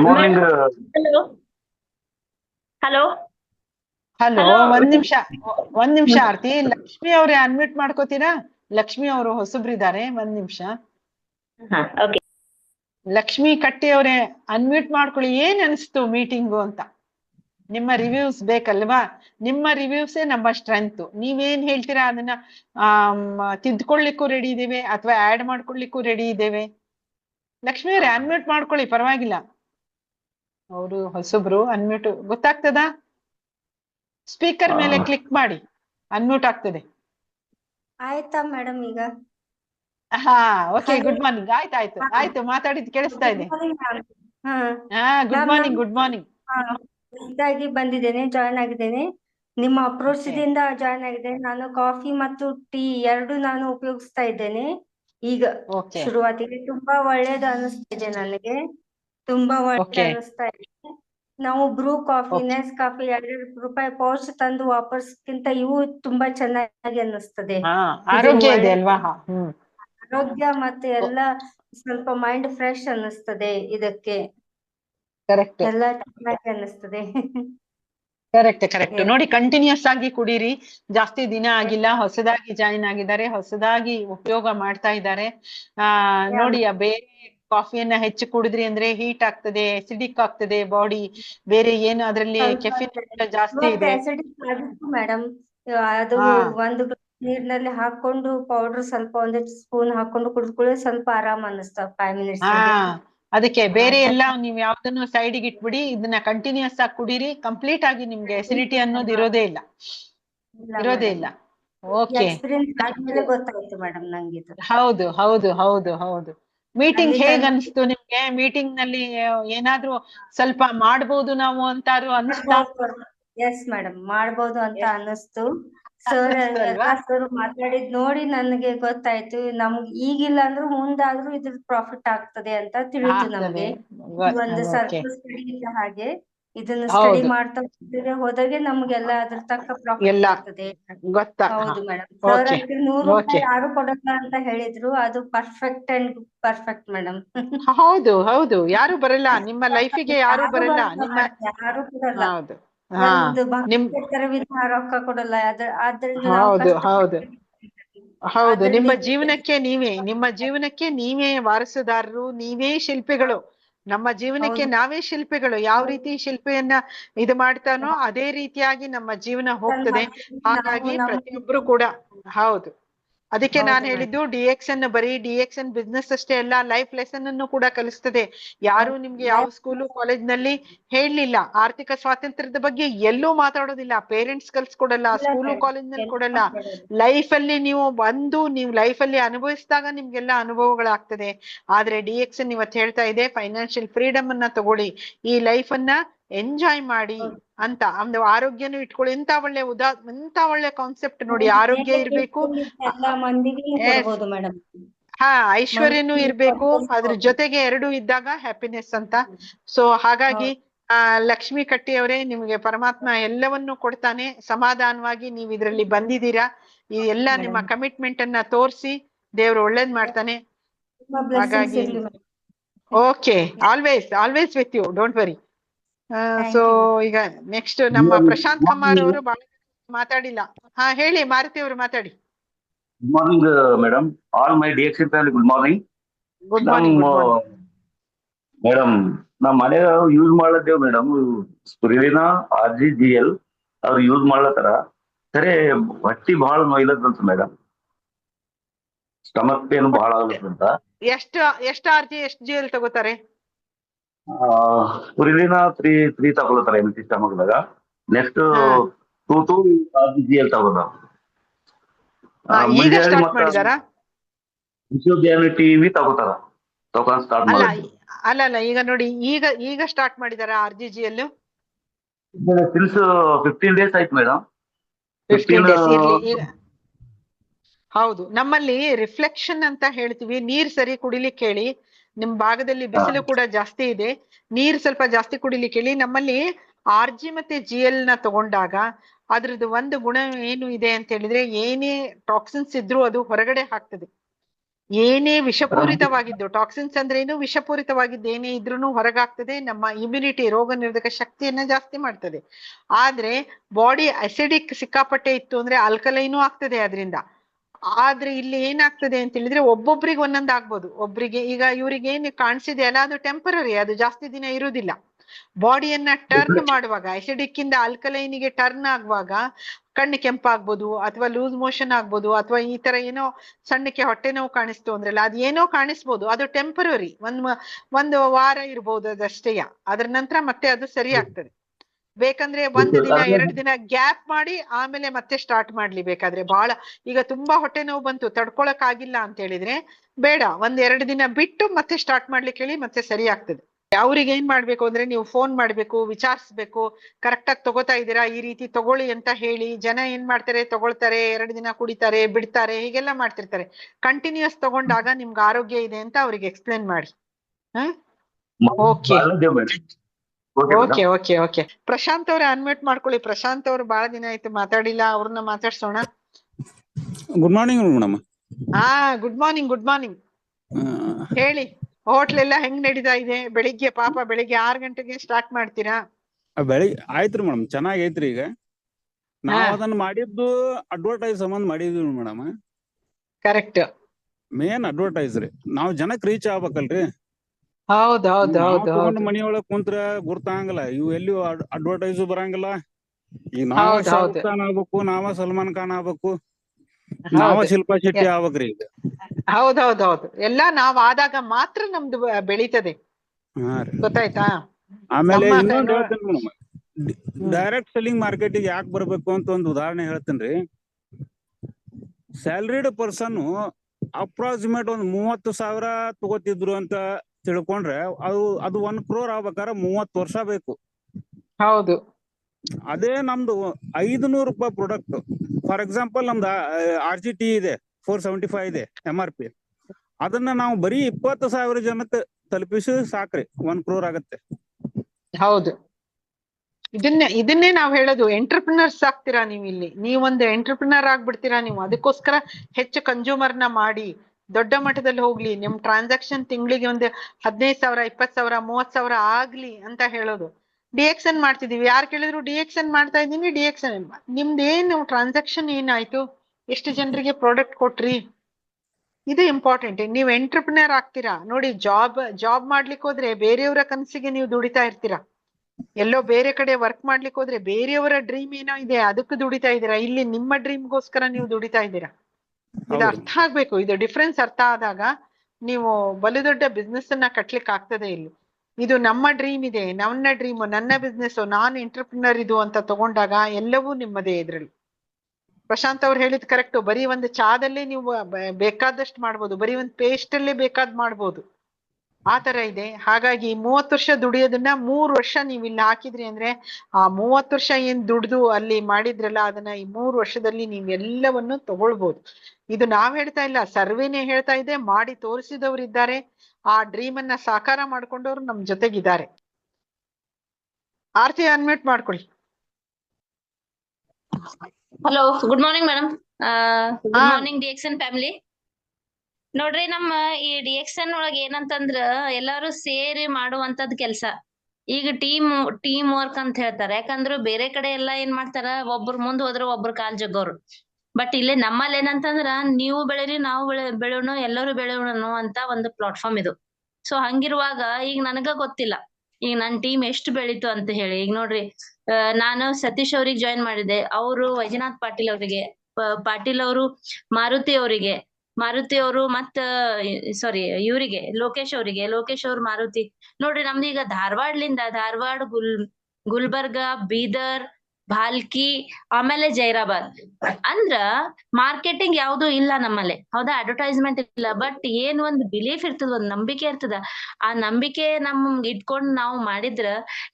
hello hello. ಒಂದ್ ನಿಮಿಷ ಒಂದ್ ನಿಮಿಷ ಆರ್ತಿ. ಲಕ್ಷ್ಮಿ ಅವ್ರೆ ಅನ್ಮ್ಯೂಟ್ ಮಾಡ್ಕೋತೀರಾ? ಲಕ್ಷ್ಮಿ ಅವರು ಹೊಸಬ್ರಿದ್ದಾರೆ ಒಂದ್ ನಿಮಿಷ. ಲಕ್ಷ್ಮಿ ಕಟ್ಟಿ ಅವ್ರೆ ಅನ್ಮ್ಯೂಟ್ ಮಾಡ್ಕೊಳ್ಳಿ. ಏನ್ ಅನಿಸ್ತು ಮೀಟಿಂಗು ಅಂತ? ನಿಮ್ಮ ರಿವ್ಯೂಸ್ ಬೇಕಲ್ವಾ? ನಿಮ್ಮ ರಿವ್ಯೂಸೇ ನಮ್ಮ ಸ್ಟ್ರೆಂತ್ ನೀವೇನ್ ಹೇಳ್ತೀರಾ ಅದನ್ನ ತಿದ್ಕೊಳ್ಳಿಕ್ಕೂ ರೆಡಿ ಇದ್ದೇವೆ ಅಥವಾ ಆಡ್ ಮಾಡ್ಕೊಳ್ಳಿಕ್ಕೂ ರೆಡಿ ಇದ್ದೇವೆ. ಲಕ್ಷ್ಮಿ ಅವರೇ ಅನ್ಮ್ಯೂಟ್ ಮಾಡ್ಕೊಳ್ಳಿ ಪರವಾಗಿಲ್ಲ. ಅವರು ಹೊಸಬ್ರು ಅನ್ಮ್ಯೂಟ್ ಗೊತ್ತಾಗ್ತದಾ? ಸ್ಪೀಕರ್ ಮೇಲೆ ಕ್ಲಿಕ್ ಮಾಡಿ. ಅನ್ಮ್ಯೂಟ್ ಆಗ್ತದೆ. ಆಯ್ತಾ ಮೇಡಮ್ ಈಗ? ಹಾ ಓಕೆ ಗುಡ್ ಮಾರ್ನಿಂಗ್ ಆಯ್ತು ಆಯ್ತು. ಆಯ್ತು ಮಾತಾಡಿದ್ ಕೇಳಿಸ್ತಾ ಇದೆ. ಹಾ. ಗುಡ್ ಮಾರ್ನಿಂಗ್ ಗುಡ್ ಮಾರ್ನಿಂಗ್ ಇದಾಗಿ ಬಂದಿದ್ದೇನೆ ಜಾಯ್ನ್ ಆಗಿದ್ದೇನೆ. ನಿಮ್ಮ ಅಪ್ರೋಚ್. ದಿಂದ ಜಾಯ್ನ್ ಆಗಿದೆ ನಾನು ಕಾಫಿ ಮತ್ತು ಟೀ ಎರಡು ನಾನು ಉಪಯೋಗಿಸ್ತಾ ಇದ್ದೇನೆ. ಈಗ ಶುರುವಾತಿಗೆ ತುಂಬಾ ಒಳ್ಳೇದು ಅನಿಸ್ತಾ ಇದೆ ನನಗೆ. ತುಂಬಾ ಒಳ್ಳೇದು ಅನಿಸ್ತಾ ಇದೆ. ನಾವು ಬ್ರೂ ಕಾಫಿ ನೆಸ್ ಕಾಫಿ ಎರಡು ರೂಪಾಯಿ ಪೌಚ್ ತಂದು ವಾಪಸ್ಕಿಂತ ಇವು ತುಂಬಾ ಚೆನ್ನಾಗಿ ಅನ್ನಿಸ್ತದೆ. ಆರೋಗ್ಯ ಇದೆ ಅಲ್ವಾ? ಆರೋಗ್ಯ ಮತ್ತೆ ಎಲ್ಲ ಸ್ವಲ್ಪ ಮೈಂಡ್ ಫ್ರೆಶ್ ಅನ್ನಿಸ್ತದೆ ಇದಕ್ಕೆ. ಕರೆಕ್ಟ್ ಎಲ್ಲ ಚೆನ್ನಾಗಿ ಅನ್ನಿಸ್ತದೆ. ಕರೆಕ್ಟ್ ಕರೆಕ್ಟ್ ನೋಡಿ ಕಂಟಿನ್ಯೂಸ್ ಆಗಿ ಕುಡೀರಿ. ಜಾಸ್ತಿ ದಿನ ಆಗಿಲ್ಲ ಹೊಸದಾಗಿ ಜಾಯಿನ್ ಆಗಿದ್ದಾರೆ ಹೊಸದಾಗಿ ಉಪಯೋಗ ಮಾಡ್ತಾ ಇದ್ದಾರೆ. ಆ ನೋಡಿ ಬೇರೆ ಕಾಫಿಯನ್ನ ಹೆಚ್ಚು ಕುಡಿದ್ರಿ ಅಂದ್ರೆ ಹೀಟ್ ಆಗ್ತದೆ ಎಸಿಡಿಕ್ ಆಗ್ತದೆ ಬಾಡಿ ಬೇರೆ ಏನು ಅದ್ರಲ್ಲಿ ಕೆಫಿನ್ ಜಾಸ್ತಿ ಇದೆ. ಮೇಡಮ್ ಅದು ಒಂದು ನೀರ್ನಲ್ಲಿ ಹಾಕೊಂಡು ಪೌಡರ್ ಸ್ವಲ್ಪ ಒಂದು ಸ್ಪೂನ್ ಹಾಕೊಂಡು ಕುಡಿದ್ಕೊಳ್ಳಿ ಸ್ವಲ್ಪ ಆರಾಮ್ ಅನ್ನಿಸ್ತಾವ ಫೈವ್ ಮಿನಿಟ್ಸ್ ಅದಕ್ಕೆ ಬೇರೆ. ಎಲ್ಲ ನೀವ್ ಯಾವ್ದನ್ನು ಸೈಡಿಗೆ ಇಟ್ಬಿಡಿ ಇದನ್ನ ಕಂಟಿನ್ಯೂಸ್ ಆಗಿ ಕುಡೀರಿ ಕಂಪ್ಲೀಟ್ ಆಗಿ ನಿಮ್ಗೆ ಎಸಿಡಿಟಿ ಅನ್ನೋದು ಇರೋದೇ ಇಲ್ಲ. ಇರೋದೇ ಇಲ್ಲ. ಓಕೆ ಎಕ್ಸ್ಪೀರಿಯನ್ಸ್ ಆದ್ಮೇಲೆ ಗೊತ್ತಾಯ್ತು ಮೇಡಮ್ ನಂಗೆ ಹೌದು ಹೌದು ಹೌದು ಹೌದು. ಮೀಟಿಂಗ್ ಹೇಗ್ ಅನ್ಸ್ತು ನಿಮ್ಗೆ? ಮೀಟಿಂಗ್ನಲ್ಲಿ ಏನಾದ್ರೂ ಸ್ವಲ್ಪ ಮಾಡ್ಬೋದು ನಾವು ಅಂತಾದ್ರು ಅನ್ಸ್ತಾ? ಎಸ್ ಮೇಡಮ್ ಮಾಡ್ಬೋದು ಅಂತ ಅನ್ನಿಸ್ತು. ಸರ್? ಸರ್ ಮಾತಾಡಿದ್ ನೋಡಿ ನನಗೆ ಗೊತ್ತಾಯ್ತು. ನಮ್ಗ್ ಈಗಿಲ್ಲ ಅಂದ್ರೂ ಮುಂದಾದ್ರೂ ಇದ್ರ ಪ್ರಾಫಿಟ್ ಆಗ್ತದೆ ಅಂತ ತಿಳಿತು ನಮ್ಗೆ. ಒಂದು ಸರ್ಕಸ್ ಹಾಗೆ. ಇದನ್ನ ಸ್ಟಡಿ. ಮಾಡ್ತಾ ಹೋದಾಗೆ ನಮ್ಗೆಲ್ಲ ಅದ್ರ ತಕ್ಕ ಪ್ರಾಫಿಟ್ ಆಗ್ತದೆ. ಗೊತ್ತಾ ಹೌದು ಮೇಡಮ್ ನೂರು ರೂಪಾಯಿ ಯಾರು ಕೊಡಲ್ಲ ಅಂತ ಹೇಳಿದ್ರು ಅದು ಪರ್ಫೆಕ್ಟ್ ಅಂಡ್ ಪರ್ಫೆಕ್ಟ್ ಮೇಡಮ್ ಹೌದು ಹೌದು. ಯಾರು ಬರಲ್ಲ. ನಿಮ್ಮ ಲೈಫಿಗೆ ಯಾರು ಬರಲ್ಲ. ನಿಮ್ಮ ಯಾರು ಕೊಡಲ್ಲ ಹೌದು. ರೊಕ್ಕ ಕೊಡಲ್ಲ. ಹೌದು ಹೌದು. ಹೌದು. ನಿಮ್ಮ ಜೀವನಕ್ಕೆ ನೀವೇ ನಿಮ್ಮ ಜೀವನಕ್ಕೆ ನೀವೇ ವಾರಸುದಾರರು ನೀವೇ ಶಿಲ್ಪಿಗಳು. ನಮ್ಮ ಜೀವನಕ್ಕೆ ನಾವೇ ಶಿಲ್ಪಿಗಳು ಯಾವ ರೀತಿ ಶಿಲ್ಪಿಯನ್ನ ಇದು ಮಾಡ್ತಾನೋ ಅದೇ ರೀತಿಯಾಗಿ ನಮ್ಮ ಜೀವನ ಹೋಗ್ತದೆ. ಹಾಗಾಗಿ ಪ್ರತಿಯೊಬ್ರು ಕೂಡ ಹೌದು. ಅದಕ್ಕೆ ನಾನ್ ಹೇಳಿದ್ದು ಡಿ ಎಕ್ಸ್ ಅನ್ನು ಬರೀ ಡಿ ಎಕ್ಸ್ ಅನ್ ಬಿಸ್ನೆಸ್ ಅಷ್ಟೇ ಅಲ್ಲ ಲೈಫ್ ಲೆಸನ್ ಅನ್ನು ಕೂಡ ಕಲಿಸ್ತದೆ. ಯಾರು. ನಿಮ್ಗೆ ಯಾವ ಸ್ಕೂಲು ಕಾಲೇಜ್ನಲ್ಲಿ ಹೇಳಲಿಲ್ಲ. ಆರ್ಥಿಕ ಸ್ವಾತಂತ್ರ್ಯದ ಬಗ್ಗೆ ಎಲ್ಲೂ ಮಾತಾಡೋದಿಲ್ಲ. ಪೇರೆಂಟ್ಸ್ ಕಲ್ಸ್ಕೊಡಲ್ಲ ಸ್ಕೂಲು ಕಾಲೇಜ್ನಲ್ಲಿ ಕೊಡಲ್ಲ. ಕೊಡಲ್ಲ. ಲೈಫ್ ಅಲ್ಲಿ ನೀವು ಬಂದು ನೀವು ಲೈಫ್ ಅಲ್ಲಿ ಅನುಭವಿಸಿದಾಗ ನಿಮ್ಗೆಲ್ಲ ಅನುಭವಗಳಾಗ್ತದೆ. ಆದ್ರೆ ಡಿ ಎಕ್ಸ್ ಇವತ್ತು ಹೇಳ್ತಾ ಇದೆ ಫೈನಾನ್ಷಿಯಲ್ ಫ್ರೀಡಮ್ ಅನ್ನ ತಗೊಳ್ಳಿ. ಈ ಲೈಫ್ ಅನ್ನ ಎಂಜಾಯ್ ಮಾಡಿ. ಅಂತ ಒಂದು ಆರೋಗ್ಯನು ಇಟ್ಕೊಳ್ಳಿ. ಇಂತ ಒಳ್ಳೆ ಉದಾ ಇಂತ ಒಳ್ಳೆ ಕಾನ್ಸೆಪ್ಟ್ ನೋಡಿ ಆರೋಗ್ಯ ಇರ್ಬೇಕು. ಹಾ ಐಶ್ವರ್ಯನೂ ಇರ್ಬೇಕು. ಅದ್ರ ಜೊತೆಗೆ ಎರಡು ಇದ್ದಾಗ ಹ್ಯಾಪಿನೆಸ್ ಅಂತ. ಸೊ ಹಾಗಾಗಿ ಆ ಲಕ್ಷ್ಮಿ ಕಟ್ಟಿ ಅವರೇ ನಿಮಗೆ ಪರಮಾತ್ಮ ಎಲ್ಲವನ್ನೂ ಕೊಡ್ತಾನೆ. ಸಮಾಧಾನವಾಗಿ ನೀವ್ ಇದ್ರಲ್ಲಿ ಬಂದಿದ್ದೀರಾ. ಈ ಎಲ್ಲಾ ನಿಮ್ಮ. ಕಮಿಟ್ಮೆಂಟ್ ಅನ್ನ ತೋರಿಸಿ ದೇವ್ರು ಒಳ್ಳೇದ್ ಮಾಡ್ತಾನೆ. ಹಾಗಾಗಿ- okay always always with you don't worry so. ಈಗ ನೆಕ್ಸ್ಟ್ ನಮ್ಮ ಪ್ರಶಾಂತ್ ಕುಮಾರ್ ಅವರು ಬಹಳ ಮಾತಾಡಿಲ್ಲ. ಹಾ ಹೇಳಿ ಮಾರುತಿ ಅವರು ಮಾತಾಡಿ. Good morning madam all my DXN family good morning good morning madam morning madam ನಮ್ಮ ಮನೆ use ಮಾಡ್ಲತ್ತೇವ್ madam spirulina R G G L ಅವ್ರು ಯೂಸ್ ಮಾಡ್ಲತ್ತಾರ. ಸರಿ ಹೊಟ್ಟಿ ಬಹಳ ನೋಯ್ಲತ್ತಂತ ಮೇಡಮ್ ಸ್ಟಮಕ್ ಪೇನ್ ಬಹಳ ಆಗ್ಲತ್ತಂತ ಎಷ್ಟು ಎಷ್ಟು ಆರ್ ಜಿ ಎಷ್ಟು ಜಿ ಎಲ್ ತಗೋತಾರೆ? ಸ್ಪುರಿಲಿನ ತ್ರೀ ತ್ರೀ ತಗೊಳ್ತಾರೆ M C ಸ್ಟಮಕ್ದಾಗ next. Two two R G G L ತಗೋತಾರ ವಿಶ್ವವಿದ್ಯಾಲಯ ಟಿವಿ ತಗೋತಾರ. ತಗೊಂಡ್ ಸ್ಟಾರ್ಟ್ ಅಲ್ಲ ಮಾಡಿ ಅಲ್ಲ ಅಲ್ಲ ಈಗ ನೋಡಿ ಈಗ ಈಗ ಸ್ಟಾರ್ಟ್ ಮಾಡಿದಾರ R G G L since fifteen days ಆಯ್ತು ಮೇಡಮ್ ಹೌದು ನಮ್ಮಲ್ಲಿ ರಿಫ್ಲೆಕ್ಷನ್ ಅಂತ ಹೇಳ್ತೀವಿ. ನೀರ್ ಸರಿ ಕುಡಿಲಿಕ್ಕೆ ಹೇಳಿ ನಿಮ್ ಭಾಗದಲ್ಲಿ ಬಿಸಿಲು ಕೂಡ ಜಾಸ್ತಿ ಇದೆ. ನೀರ್ ಸ್ವಲ್ಪ ಜಾಸ್ತಿ ಕುಡಿಲಿಕ್ಕೆ ಹೇಳಿ ನಮ್ಮಲ್ಲಿ ಆರ್ ಜಿ ಮತ್ತೆ ಜಿ ಎಲ್ನ ತಗೊಂಡಾಗ ಅದ್ರದ್ದು ಒಂದು ಗುಣ ಏನು ಇದೆ ಅಂತ ಹೇಳಿದ್ರೆ ಏನೇ ಟಾಕ್ಸಿನ್ಸ್ ಇದ್ರೂ ಅದು ಹೊರಗಡೆ ಹಾಕ್ತದೆ. ಏನೇ ವಿಷಪೂರಿತವಾಗಿದ್ದು ಟಾಕ್ಸಿನ್ಸ್ ಅಂದ್ರೆ ಏನು ವಿಷಪೂರಿತವಾಗಿದ್ದು ಏನೇ ಇದ್ರೂ ಹೊರಗಾಗ್ತದೆ ನಮ್ಮ ಇಮ್ಯುನಿಟಿ ರೋಗ ನಿರೋಧಕ ಶಕ್ತಿಯನ್ನ ಜಾಸ್ತಿ ಮಾಡ್ತದೆ. ಆದ್ರೆ ಬಾಡಿ ಅಸಿಡಿಕ್ ಸಿಕ್ಕಾಪಟ್ಟೆ ಇತ್ತು ಅಂದ್ರೆ ಆಲ್ಕಲೈನು ಆಗ್ತದೆ ಅದರಿಂದ ಆದ್ರೆ ಇಲ್ಲಿ ಏನಾಗ್ತದೆ ಅಂತ ಹೇಳಿದ್ರೆ ಒಬ್ಬೊಬ್ರಿಗೆ ಒಂದೊಂದು ಆಗ್ಬೋದು. ಒಬ್ರಿಗೆ ಈಗ ಇವ್ರಿಗೆ ಏನು ಕಾಣಿಸಿದೆ ಅಲ್ಲ ಅದು ಟೆಂಪರರಿ ಅದು ಜಾಸ್ತಿ ದಿನ ಇರುವುದಿಲ್ಲ ಬಾಡಿಯನ್ನ ಟರ್ನ್ ಮಾಡುವಾಗ ಎಸಿಡಿಕ್ಕಿಂದ ಇಂದ alkaline ಗೆ ಟರ್ನ್ ಆಗುವಾಗ ಕಣ್ಣು ಕೆಂಪಾಗ್ಬೋದು ಅಥವಾ ಲೂಸ್ ಮೋಷನ್ ಆಗ್ಬೋದು ಅಥವಾ ಈ ತರ ಏನೋ ಸಣ್ಣಕ್ಕೆ ಹೊಟ್ಟೆ ನೋವು ಕಾಣಿಸ್ತು ಅಂದ್ರಲ್ಲ ಅದು ಏನೋ ಕಾಣಿಸ್ಬೋದು ಅದು ಟೆಂಪರರಿ ಒಂದ್ ಒಂದು ವಾರ ಇರ್ಬೋದು ಅದಷ್ಟೇಯ ಅದ್ರ ನಂತರ ಮತ್ತೆ ಅದು ಸರಿ ಆಗ್ತದೆ. ಬೇಕಂದ್ರೆ ಒಂದ್ ದಿನ ಎರಡ್ ದಿನ ಗ್ಯಾಪ್ ಮಾಡಿ ಆಮೇಲೆ ಮತ್ತೆ ಸ್ಟಾರ್ಟ್ ಮಾಡ್ಲಿ ಬೇಕಾದ್ರೆ. ಬಹಳ ಈಗ ತುಂಬಾ ಹೊಟ್ಟೆ ನೋವು ಬಂತು ತಡ್ಕೊಳಕ್ ಆಗಿಲ್ಲ ಅಂತ ಹೇಳಿದ್ರೆ ಬೇಡ ಒಂದ್ ಎರಡ್ ದಿನ ಬಿಟ್ಟು ಮತ್ತೆ ಸ್ಟಾರ್ಟ್ ಮಾಡ್ಲಿಕ್ಕೆ ಹೇಳಿ ಮತ್ತೆ ಸರಿ ಆಗ್ತದೆ. ಅವ್ರಿಗೆ ಏನ್ ಮಾಡ್ಬೇಕು ಅಂದ್ರೆ ನೀವು ಫೋನ್ ಮಾಡ್ಬೇಕು ವಿಚಾರಿಸ್ಬೇಕು ಕರೆಕ್ಟ್ ಆಗಿ ತಗೋತಾ ಇದ್ದೀರಾ ಈ ರೀತಿ ತಗೊಳ್ಳಿ ಅಂತ ಹೇಳಿ ಜನ ಏನ್ ಮಾಡ್ತಾರೆ ತಗೊಳ್ತಾರೆ ಎರಡು ದಿನ ಕುಡಿತಾರೆ ಬಿಡ್ತಾರೆ ಹೀಗೆಲ್ಲ ಮಾಡ್ತಿರ್ತಾರೆ. ಕಂಟಿನ್ಯೂಸ್ ತಗೊಂಡಾಗ ನಿಮ್ಗೆ ಆರೋಗ್ಯ ಇದೆ ಅಂತ ಅವ್ರಿಗೆ ಎಕ್ಸ್ಪ್ಲೇನ್ ಮಾಡಿ. Okay. Okay okay okay Prashant ಅವ್ರ ಅನ್ಮ್ಯೂಟ್ ಮಾಡ್ಕೊಳ್ಳಿ. ಪ್ರಶಾಂತ್ ಅವ್ರು ಬಹಳ ದಿನ ಆಯ್ತು ಮಾತಾಡಿಲ್ಲ. ಅವ್ರನ್ನ ಮಾತಾಡ್ಸೋಣ. ಗುಡ್ ಮಾರ್ನಿಂಗ್ ಮೇಡಮ್ ಹಾ ಗುಡ್ ಮಾರ್ನಿಂಗ್ ಗುಡ್ ಮಾರ್ನಿಂಗ್ ಹೇಳಿ ಹೋಟ್ಲ್ ಎಲ್ಲ ಹೆಂಗ್ ನಡೀತಾ ಇದೆ? ಬೆಳಿಗ್ಗೆ ಪಾಪ ಬೆಳಿಗ್ಗೆ ಆರ್ ಗಂಟೆಗೆ ಸ್ಟಾರ್ಟ್ ಮಾಡ್ತೀರಾ? ಬೆಳಿಗ್ಗೆ ಆಯ್ತ್ರಿ ಮೇಡಮ್ ಚೆನ್ನಾಗೈತ್ರಿ ಈಗ. ನಾವ್ ಅದನ್ನ ಮಾಡಿದ್ದು ಅಡ್ವರ್ಟೈಸ್ ಸಂಬಂಧ ಮಾಡಿದ್ವಿ ಮೇಡಮ್ ಕರೆಕ್ಟ್ ಮೇನ್ ಅಡ್ವರ್ಟೈಸ್ ರೀ. ನಾವ್ ಜನಕ್ ರೀಚ್ ಆಗ್ಬೇಕಲ್ರಿ. ಹೌದ್ ಹೌದ್ ನಾವ್ ಹೌದ್ ತಗೊಂಡ್ ಹೌದು. ಮನಿಯೊಳಗ್ ಕುಂತ್ರ ಗುರ್ತಾಗಂಗಿಲ್ಲ. ಇವು ಎಲ್ಲಿ ಅಡ್ವರ್ಟೈಸ್ ಬರಂಗಿಲ್ಲ. ಈಗ ನಾವ ಶಾರುಖ್ ಖಾನ್ ಆಗ್ಬೇಕು ನಾವ ಸಲ್ಮಾನ್ ಖಾನ್ ಆಗ್ಬೇಕು. ನಾವ ಶಿಲ್ಪಾ ಶೆಟ್ಟಿ ಆಗ್ಬೇಕ್ರಿ ಈಗ. ಹೌದ್ ಹೌದ್ ಹೌದು. ಎಲ್ಲ ನಾವ್ ಆದಾಗ ಮಾತ್ರ ನಮ್ದು ಬೆಳೀತದೆ. ಗೊತ್ತಾಯ್ತಾ? ಆಮೇಲೆ ಇನ್ನೊಂದ್ ಹೇಳ್ತೇನೆ ಮೇಡಮ್ ಡೈರೆಕ್ಟ್ ಸೆಲ್ಲಿಂಗ್ ಮಾರ್ಕೆಟಿಗೆ ಯಾಕೆ ಬರ್ಬೇಕು ಅಂತ ಒಂದು ಉದಾಹರಣೆ ಹೇಳ್ತೇನ್ರಿ ಸ್ಯಾಲ್ರಿಡ್ ಪರ್ಸನ್ ಅಪ್ರಾಕ್ಸಿಮೇಟ್ ಒಂದ್ ಮೂವತ್ತು ಸಾವಿರ ತಗೋತಿದ್ರು ಅಂತ ತಿಳ್ಕೊಂಡ್ರೆ ಅದು ಅದು ಒಂದ್ ಕ್ರೋರ್ ಆಗ್ಬೇಕಾರ ಮೂವತ್ತು ವರ್ಷ ಬೇಕು. ಹೌದು. ಅದೇ ನಮ್ದು ಐದು ನೂರು ರೂಪಾಯಿ ಪ್ರಾಡಕ್ಟ್ ಫಾರ್ ಎಕ್ಸಾಂಪಲ್ ನಮ್ದು ಆರ್ ಜಿ ಟಿ ಇದೆ ಫೋರ್ ಸೆವೆಂಟಿ ಫೈವ್ ಇದೆ ಎಂ ಆರ್ ಪಿ ಅದನ್ನ ನಾವು ಬರೀ ಇಪ್ಪತ್ತು ಸಾವಿರ ಜನಕ್ಕೆ ತಲುಪಿಸಿ ಸಾಕ್ರಿ ಒನ್ ಕ್ರೋರ್ ಆಗತ್ತೆ. ಹೌದು. ಇದನ್ನೇ ಇದನ್ನೇ ನಾವ್ ಹೇಳೋದು ಎಂಟರ್ಪ್ರಿನರ್ಸ್ ಆಗ್ತೀರಾ ನೀವು ಇಲ್ಲಿ ನೀವೊಂದು ಎಂಟರ್ಪ್ರಿನರ್ ಆಗ್ಬಿಡ್ತೀರಾ ನೀವು? ಅದಕ್ಕೋಸ್ಕರ ಹೆಚ್ಚು ಕನ್ಸ್ಯೂಮರ್ನ ಮಾಡಿ ದೊಡ್ಡ ಮಟ್ಟದಲ್ಲಿ ಹೋಗ್ಲಿ, ನಿಮ್ ಟ್ರಾನ್ಸಾಕ್ಷನ್ ತಿಂಗಳಿಗೆ ಒಂದು ಹದಿನೈದು ಸಾವಿರ ಇಪ್ಪತ್ ಸಾವಿರ ಮೂವತ್ ಸಾವಿರ ಆಗ್ಲಿ ಅಂತ ಹೇಳೋದು. ಡಿಎಕ್ಸನ್ ಮಾಡ್ತಿದೀವಿ. ಯಾರು ಕೇಳಿದ್ರು ಡಿಎಕ್ಸನ್ ಮಾಡ್ತಾ ಇದೀನಿ ಡಿಎಕ್ಸನ್ ನಿಮ್ದು ಏನು ಟ್ರಾನ್ಸಾಕ್ಷನ್ ಏನಾಯ್ತು? ಎಷ್ಟು ಜನರಿಗೆ ಪ್ರಾಡಕ್ಟ್ ಕೊಟ್ರಿ? ಇದು ಇಂಪಾರ್ಟೆಂಟ್ ನೀವು ಎಂಟರ್ಪ್ರಿನರ್ ಆಗ್ತೀರಾ? ನೋಡಿ ಜಾಬ್ ಜಾಬ್ ಮಾಡ್ಲಿಕ್ಕೆ ಹೋದ್ರೆ ಬೇರೆಯವರ ಕನಸಿಗೆ ನೀವು ದುಡಿತಾ ಇರ್ತೀರಾ? ಎಲ್ಲೋ ಬೇರೆ ಕಡೆ ವರ್ಕ್ ಮಾಡ್ಲಿಕ್ಕೆ ಹೋದ್ರೆ ಬೇರೆಯವರ ಡ್ರೀಮ್ ಏನೋ ಇದೆ, ಅದಕ್ಕೆ ದುಡಿತಾ ಇದ್ದೀರಾ? ಇಲ್ಲಿ ನಿಮ್ಮ ಡ್ರೀಮ್ಗೋಸ್ಕರ ನೀವು ದುಡಿತಾ ಇದ್ದೀರಾ? ಇದು. ಅರ್ಥ ಆಗ್ಬೇಕು. ಇದು ಡಿಫ್ರೆನ್ಸ್ ಅರ್ಥ ಆದಾಗ ನೀವು ಬಲು ದೊಡ್ಡ ಬಿಸ್ನೆಸ್ ಅನ್ನ ಕಟ್ಲಿಕ್ಕೆ ಆಗ್ತದೆ ಇಲ್ಲಿ. ಇದು ನಮ್ಮ ಡ್ರೀಮ್ ಇದೆ ನನ್ನ ಡ್ರೀಮ್ ನನ್ನ ಬಿಸ್ನೆಸ್ ನಾನು ಎಂಟರ್ಪ್ರಿನರ್ ಇದು ಅಂತ ತಗೊಂಡಾಗ ಎಲ್ಲವೂ ನಿಮ್ಮದೇ ಇದ್ರಲ್ಲಿ. ಪ್ರಶಾಂತ್ ಅವ್ರು ಹೇಳಿದ್ ಕರೆಕ್ಟ್ ಬರೀ ಒಂದು ಚಾದಲ್ಲೇ ನೀವು ಬೇಕಾದಷ್ಟು ಮಾಡ್ಬೋದು. ಬರೀ ಒಂದು ಪೇಸ್ಟ್ ಅಲ್ಲೇ ಬೇಕಾದ್ ಮಾಡ್ಬೋದು. ಆ ತರ ಇದೆ. ಹಾಗಾಗಿ ಮೂವತ್ತು ವರ್ಷ ದುಡಿಯೋದನ್ನ ಮೂರ್ ವರ್ಷ ನೀವು ಇಲ್ಲಿ ಹಾಕಿದ್ರಿ ಅಂದ್ರೆ ಆ ಮೂವತ್ತು ವರ್ಷ ಏನ್ ದುಡ್ದು ಅಲ್ಲಿ ಮಾಡಿದ್ರಲ್ಲ ಅದನ್ನ ಈ ಮೂರ್ ವರ್ಷದಲ್ಲಿ ನೀವು ಎಲ್ಲವನ್ನು ತಗೊಳ್ಬಹುದು ಇದು ನಾವ್ ಹೇಳ್ತಾ ಇಲ್ಲ ಸರ್ವೇನೆ ಹೇಳ್ತಾ ಇದೆ ಮಾಡಿ ತೋರಿಸಿದವ್ರು ಇದ್ದಾರೆ ಆ ಡ್ರೀಮ್ ಅನ್ನ ಸಾಕಾರ ಮಾಡ್ಕೊಂಡವ್ರು ನಮ್ ಜೊತೆಗಿದ್ದಾರೆ. ಆರ್ತಿ ಅನ್ಮ್ಯೂಟ್ ಮಾಡ್ಕೊಳ್ಳಿ. Hello good morning madam good. Morning D X family ನೋಡ್ರಿ ನಮ್ಮ ಈ ಡಿ ಎನ್ ಒಳಗ ಏನಂತಂದ್ರ ಎಲ್ಲಾರು ಸೇರಿ ಮಾಡುವಂತದ್ ಕೆಲ್ಸ. ಈಗ ಟೀಮ್ ಟೀಮ್ ವರ್ಕ್ ಅಂತ ಹೇಳ್ತಾರೆ. ಯಾಕಂದ್ರ ಬೇರೆ ಕಡೆ ಎಲ್ಲಾ ಏನ್ ಮಾಡ್ತಾರ, ಒಬ್ರು ಮುಂದ್ ಹೋದ್ರ ಒಬ್ರು ಕಾಲ್ ಜಗ್ಗೋರು. ಬಟ್ ಇಲ್ಲಿ ನಮ್ಮಲ್ಲಿ ಏನಂತಂದ್ರ ನೀವು ಬೆಳೀರಿ, ನಾವು ಬೆಳೆ ಬೆಳೆಯೋಣ ಎಲ್ಲರೂ ಬೆಳೆಯೋಣ ಅಂತ ಒಂದು ಪ್ಲಾಟ್ಫಾರ್ಮ್ ಇದು. ಸೊ ಹಂಗಿರುವಾಗ ಈಗ ನನಗ ಗೊತ್ತಿಲ್ಲ. ಈಗ ನನ್ ಟೀಮ್ ಎಷ್ಟು ಬೆಳೀತು ಅಂತ ಹೇಳಿ. ಈಗ ನೋಡ್ರಿ ನಾನು ಸತೀಶ್ ಅವ್ರಿಗೆ ಜಾಯಿನ್ ಮಾಡಿದೆ ಅವರು ವೈಜನಾಥ್ ಪಾಟೀಲ್ ಅವರಿಗೆ ಪಾಟೀಲ್ ಅವರು ಮಾರುತಿ ಅವರಿಗೆ ಮಾರುತಿ ಅವರು ಮತ್ತ ಸಾರಿ ಇವರಿಗೆ, ಲೋಕೇಶ್ ಅವರಿಗೆ, ಲೋಕೇಶ್ ಅವ್ರು ಮಾರುತಿ. ನೋಡ್ರಿ, ನಮ್ದು ಈಗ ಧಾರವಾಡ್ಲಿಂದ, ಧಾರವಾಡ, ಗುಲ್, ಗುಲ್ಬರ್ಗ, ಬೀದರ್, ಭಾಲ್ಕಿ, ಆಮೇಲೆ ಜೈರಾಬಾದ್. ಅಂದ್ರ ಮಾರ್ಕೆಟಿಂಗ್ ಯಾವ್ದು ಇಲ್ಲ ನಮ್ಮಲ್ಲಿ. ಹೌದಾ? ಅಡ್ವರ್ಟೈಸ್ಮೆಂಟ್ ಇಲ್ಲ. ಬಟ್ ಏನ್ ಒಂದ್ ಬಿಲೀಫ್ ಇರ್ತದ, ಒಂದ್ ನಂಬಿಕೆ ಇರ್ತದ, ಆ ನಂಬಿಕೆ ನಮ್ ಇಟ್ಕೊಂಡ್ ನಾವು ಮಾಡಿದ್ರ,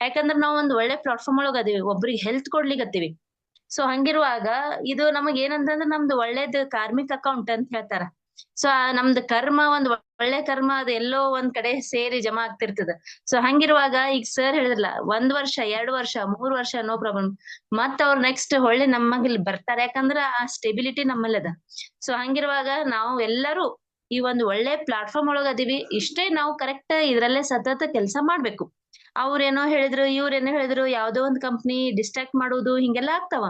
ಯಾಕಂದ್ರ ನಾವ್ ಒಂದ್ ಒಳ್ಳೆ ಪ್ಲಾಟ್ಫಾರ್ಮ್ ಒಳಗ್ ಅದೀವಿ. ಒಬ್ರಿಗೆ ಹೆಲ್ತ್ ಕೊಡ್ಲಿಕತ್ತೀವಿ. ಸೊ ಹಂಗಿರುವಾಗ ಇದು ನಮಗ್ ಏನಂತಂದ್ರೆ ನಮ್ದು ಒಳ್ಳೇದ್ ಕಾರ್ಮಿಕ ಅಕೌಂಟ್ ಅಂತ ಹೇಳ್ತಾರ. ಸೊ ನಮ್ದು ಕರ್ಮ ಒಂದ್ ಒಳ್ಳೆ ಕರ್ಮ ಅದು ಎಲ್ಲೋ ಒಂದ್ ಕಡೆ ಸೇರಿ ಜಮಾ ಆಗ್ತಿರ್ತದ. ಸೊ ಹಂಗಿರುವಾಗ ಈಗ ಸರ್ ಹೇಳಿದ್ರಲ್ಲ, ಒಂದ್ ವರ್ಷ, ಎರಡ್ ವರ್ಷ, ಮೂರ್ ವರ್ಷ ನೋ ಪ್ರಾಬ್ಲಮ್ ಮತ್ ಅವ್ರ ನೆಕ್ಸ್ಟ್ ಹೊಳ್ಳಿ ನಮ್ಮಲ್ಲಿ ಬರ್ತಾರೆ. ಯಾಕಂದ್ರ ಆ ಸ್ಟೆಬಿಲಿಟಿ ನಮ್ಮಲ್ಲದ. ಸೊ ಹಂಗಿರುವಾಗ ನಾವು ಎಲ್ಲರೂ ಈ ಒಂದು ಒಳ್ಳೆ ಪ್ಲಾಟ್ಫಾರ್ಮ್ ಒಳಗ್ ಅದೀವಿ. ಇಷ್ಟೇ ನಾವು ಕರೆಕ್ಟ್ ಇದ್ರಲ್ಲೇ ಸತತ ಕೆಲಸ ಮಾಡ್ಬೇಕು. ಅವ್ರೇನೋ ಹೇಳಿದ್ರು, ಇವ್ರೇನೋ ಹೇಳಿದ್ರು, ಯಾವ್ದೋ ಒಂದ್ ಕಂಪ್ನಿ ಡಿಸ್ಟ್ರಾಕ್ಟ್ ಮಾಡೋದು ಹಿಂಗೆಲ್ಲಾ ಆಗ್ತಾವ.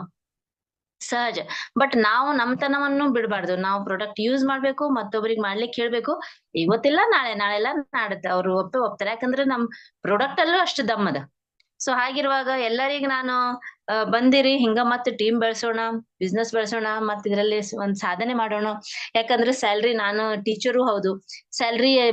ಸಹಜ. ಬಟ್ ನಾವು ನಮ್ತನವನ್ನು ಬಿಡಬಾರ್ದು. ನಾವು ಪ್ರಾಡಕ್ಟ್ ಯೂಸ್ ಮಾಡ್ಬೇಕು, ಮತ್ತೊಬ್ರಿಗೆ ಮಾಡ್ಲಿಕ್ಕೆ ಹೇಳ್ಬೇಕು ಇವತ್ತಿಲ್ಲ, ನಾಳೆ, ನಾಳೆಲ್ಲ ನಾಡುತ್ತೆ ಅವ್ರು ಒಪ್ಪೆ, ಒಪ್ತಾರೆ. ಯಾಕಂದ್ರೆ ನಮ್ ಪ್ರಾಡಕ್ಟ್ ಅಲ್ಲೂ ಅಷ್ಟು ದಮ್ಮದ. ಸೊ ಹಾಗಿರುವಾಗ ಎಲ್ಲರಿಗ ನಾನು ಬಂದಿರಿ, ಹಿಂಗ ಮತ್ತ ಟೀಮ್ ಬೆಳ್ಸೋಣ ಬಿಸ್ನೆಸ್ ಬೆಳ್ಸೋಣ, ಮತ್ತ್ ಇದ್ರಲ್ಲಿ ಒಂದ್ ಸಾಧನೆ ಮಾಡೋಣ. ಯಾಕಂದ್ರೆ ಸ್ಯಾಲ್ರಿ ನಾನು ಟೀಚರು ಹೌದು. ಸ್ಯಾಲ್ರಿ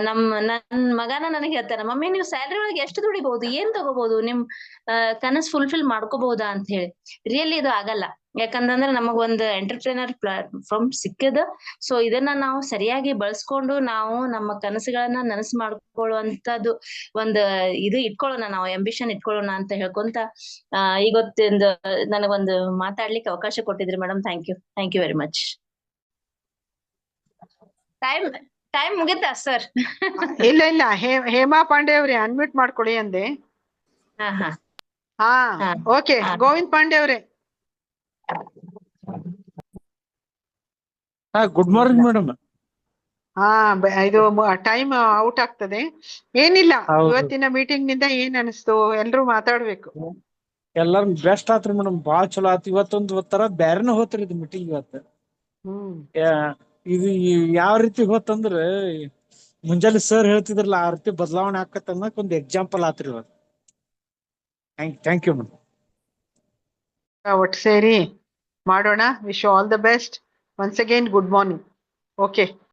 ನಮ್, ನನ್ ಮಗನ ನನಗೆ ಹೇಳ್ತಾನೆ, ಮಮ್ಮಿ, ನೀವು ಸ್ಯಾಲ್ರಿ ಒಳಗೆ ಎಷ್ಟು ದುಡಿಬಹುದು? ಏನ್ ತಗೋಬಹುದು? ನಿಮ್ ಕನಸು ಕನಸ್ ಫುಲ್ಫಿಲ್ ಮಾಡ್ಕೋಬಹುದಾ? ಅಂತ ಹೇಳಿ. ರಿಯಲಿ ಇದು ಆಗಲ್ಲ. ಯಾಕಂತಂದ್ರೆ ನಮಗ್ ಒಂದು ಎಂಟರ್ಪ್ರಿನರ್ ಪ್ಲಾಟ್ಫಾರ್ಮ್ ಸಿಕ್ಕದ. ಸೊ ಇದನ್ನ ನಾವು ಸರಿಯಾಗಿ ಬಳಸ್ಕೊಂಡು ನಾವು ನಮ್ಮ ಕನಸುಗಳನ್ನ ನನಸು ಮಾಡ್ಕೊಳ್ಳುವಂತದ್ದು, ಒಂದ್, ಇದು ಇಟ್ಕೊಳ್ಳೋಣ ನಾವು ಅಂಬಿಷನ್ ಇಟ್ಕೊಳ್ಳೋಣ ಅಂತ ಹೇಳ್ಕೊಂತ, ಆ ಇವತ್ತಿಂದ ನನಗೊಂದು ಮಾತಾಡ್ಲಿಕ್ಕೆ ಅವಕಾಶ ಕೊಟ್ಟಿದ್ರಿ madam thank you thank you very much time time ಮುಗಿತಾ ಸರ್ ಇಲ್ಲ ಇಲ್ಲ. ಹೇ ಹೇಮಾ ಪಾಂಡೆ ಅವ್ರೆ ಅನ್ಮ್ಯೂಟ್ ಮಾಡ್ಕೊಳ್ಳಿ ಅಂದೆ. ಹಾ ಹಾ. ಹಾ ಹಾ. ಓಕೆ. ಗೋವಿಂದ್ ಪಾಂಡೆ ಅವ್ರೆ. ಹಾ ಗುಡ್ ಮಾರ್ನಿಂಗ್ ಮೇಡಮ್ ಹಾ ಇದು ಟೈಮ್ ಔಟ್ ಆಗ್ತದೆ. ಏನಿಲ್ಲ. ಇವತ್ತಿನ ಮೀಟಿಂಗ್ನಿಂದ ಏನ್ ಅನಿಸ್ತು? ಎಲ್ರು ಮಾತಾಡ್ಬೇಕು. ಎಲ್ಲಾರು ಬೆಸ್ಟ್ ಆತ್ರಿ ಮೇಡಮ್ ಬಾಳ ಚಲೋ ಆತ್. ಇವತ್ತೊಂದು ತರ ಬ್ಯಾರೆನ ಹೋತ್ರಿ ಇದು ಮೀಟಿಂಗ್ ಇವತ್ತ. ಹ್ಮ್. ಯಾ- ಇದು ಈ- ಯಾವ ರೀತಿ ಹೋತಂದ್ರ ಮುಂಜಾನೆ ಸರ್ ಹೇಳ್ತಿದ್ರಲ್ಲ ಆ ರೀತಿ ಬದಲಾವಣೆ ಆಕತ್ ಅನ್ನಕ್ ಒಂದ್ ಎಕ್ಸಾಂಪಲ್ ಆತ್ರಿ ಇವತ್ತು ಥ್ಯಾಂಕ್ ಥ್ಯಾಂಕ್ ಯು ಮೇಡಮ್ ಒಟ್ಟು ಸೇರಿ ಮಾಡೋಣ. Wish all the best once again good morning okay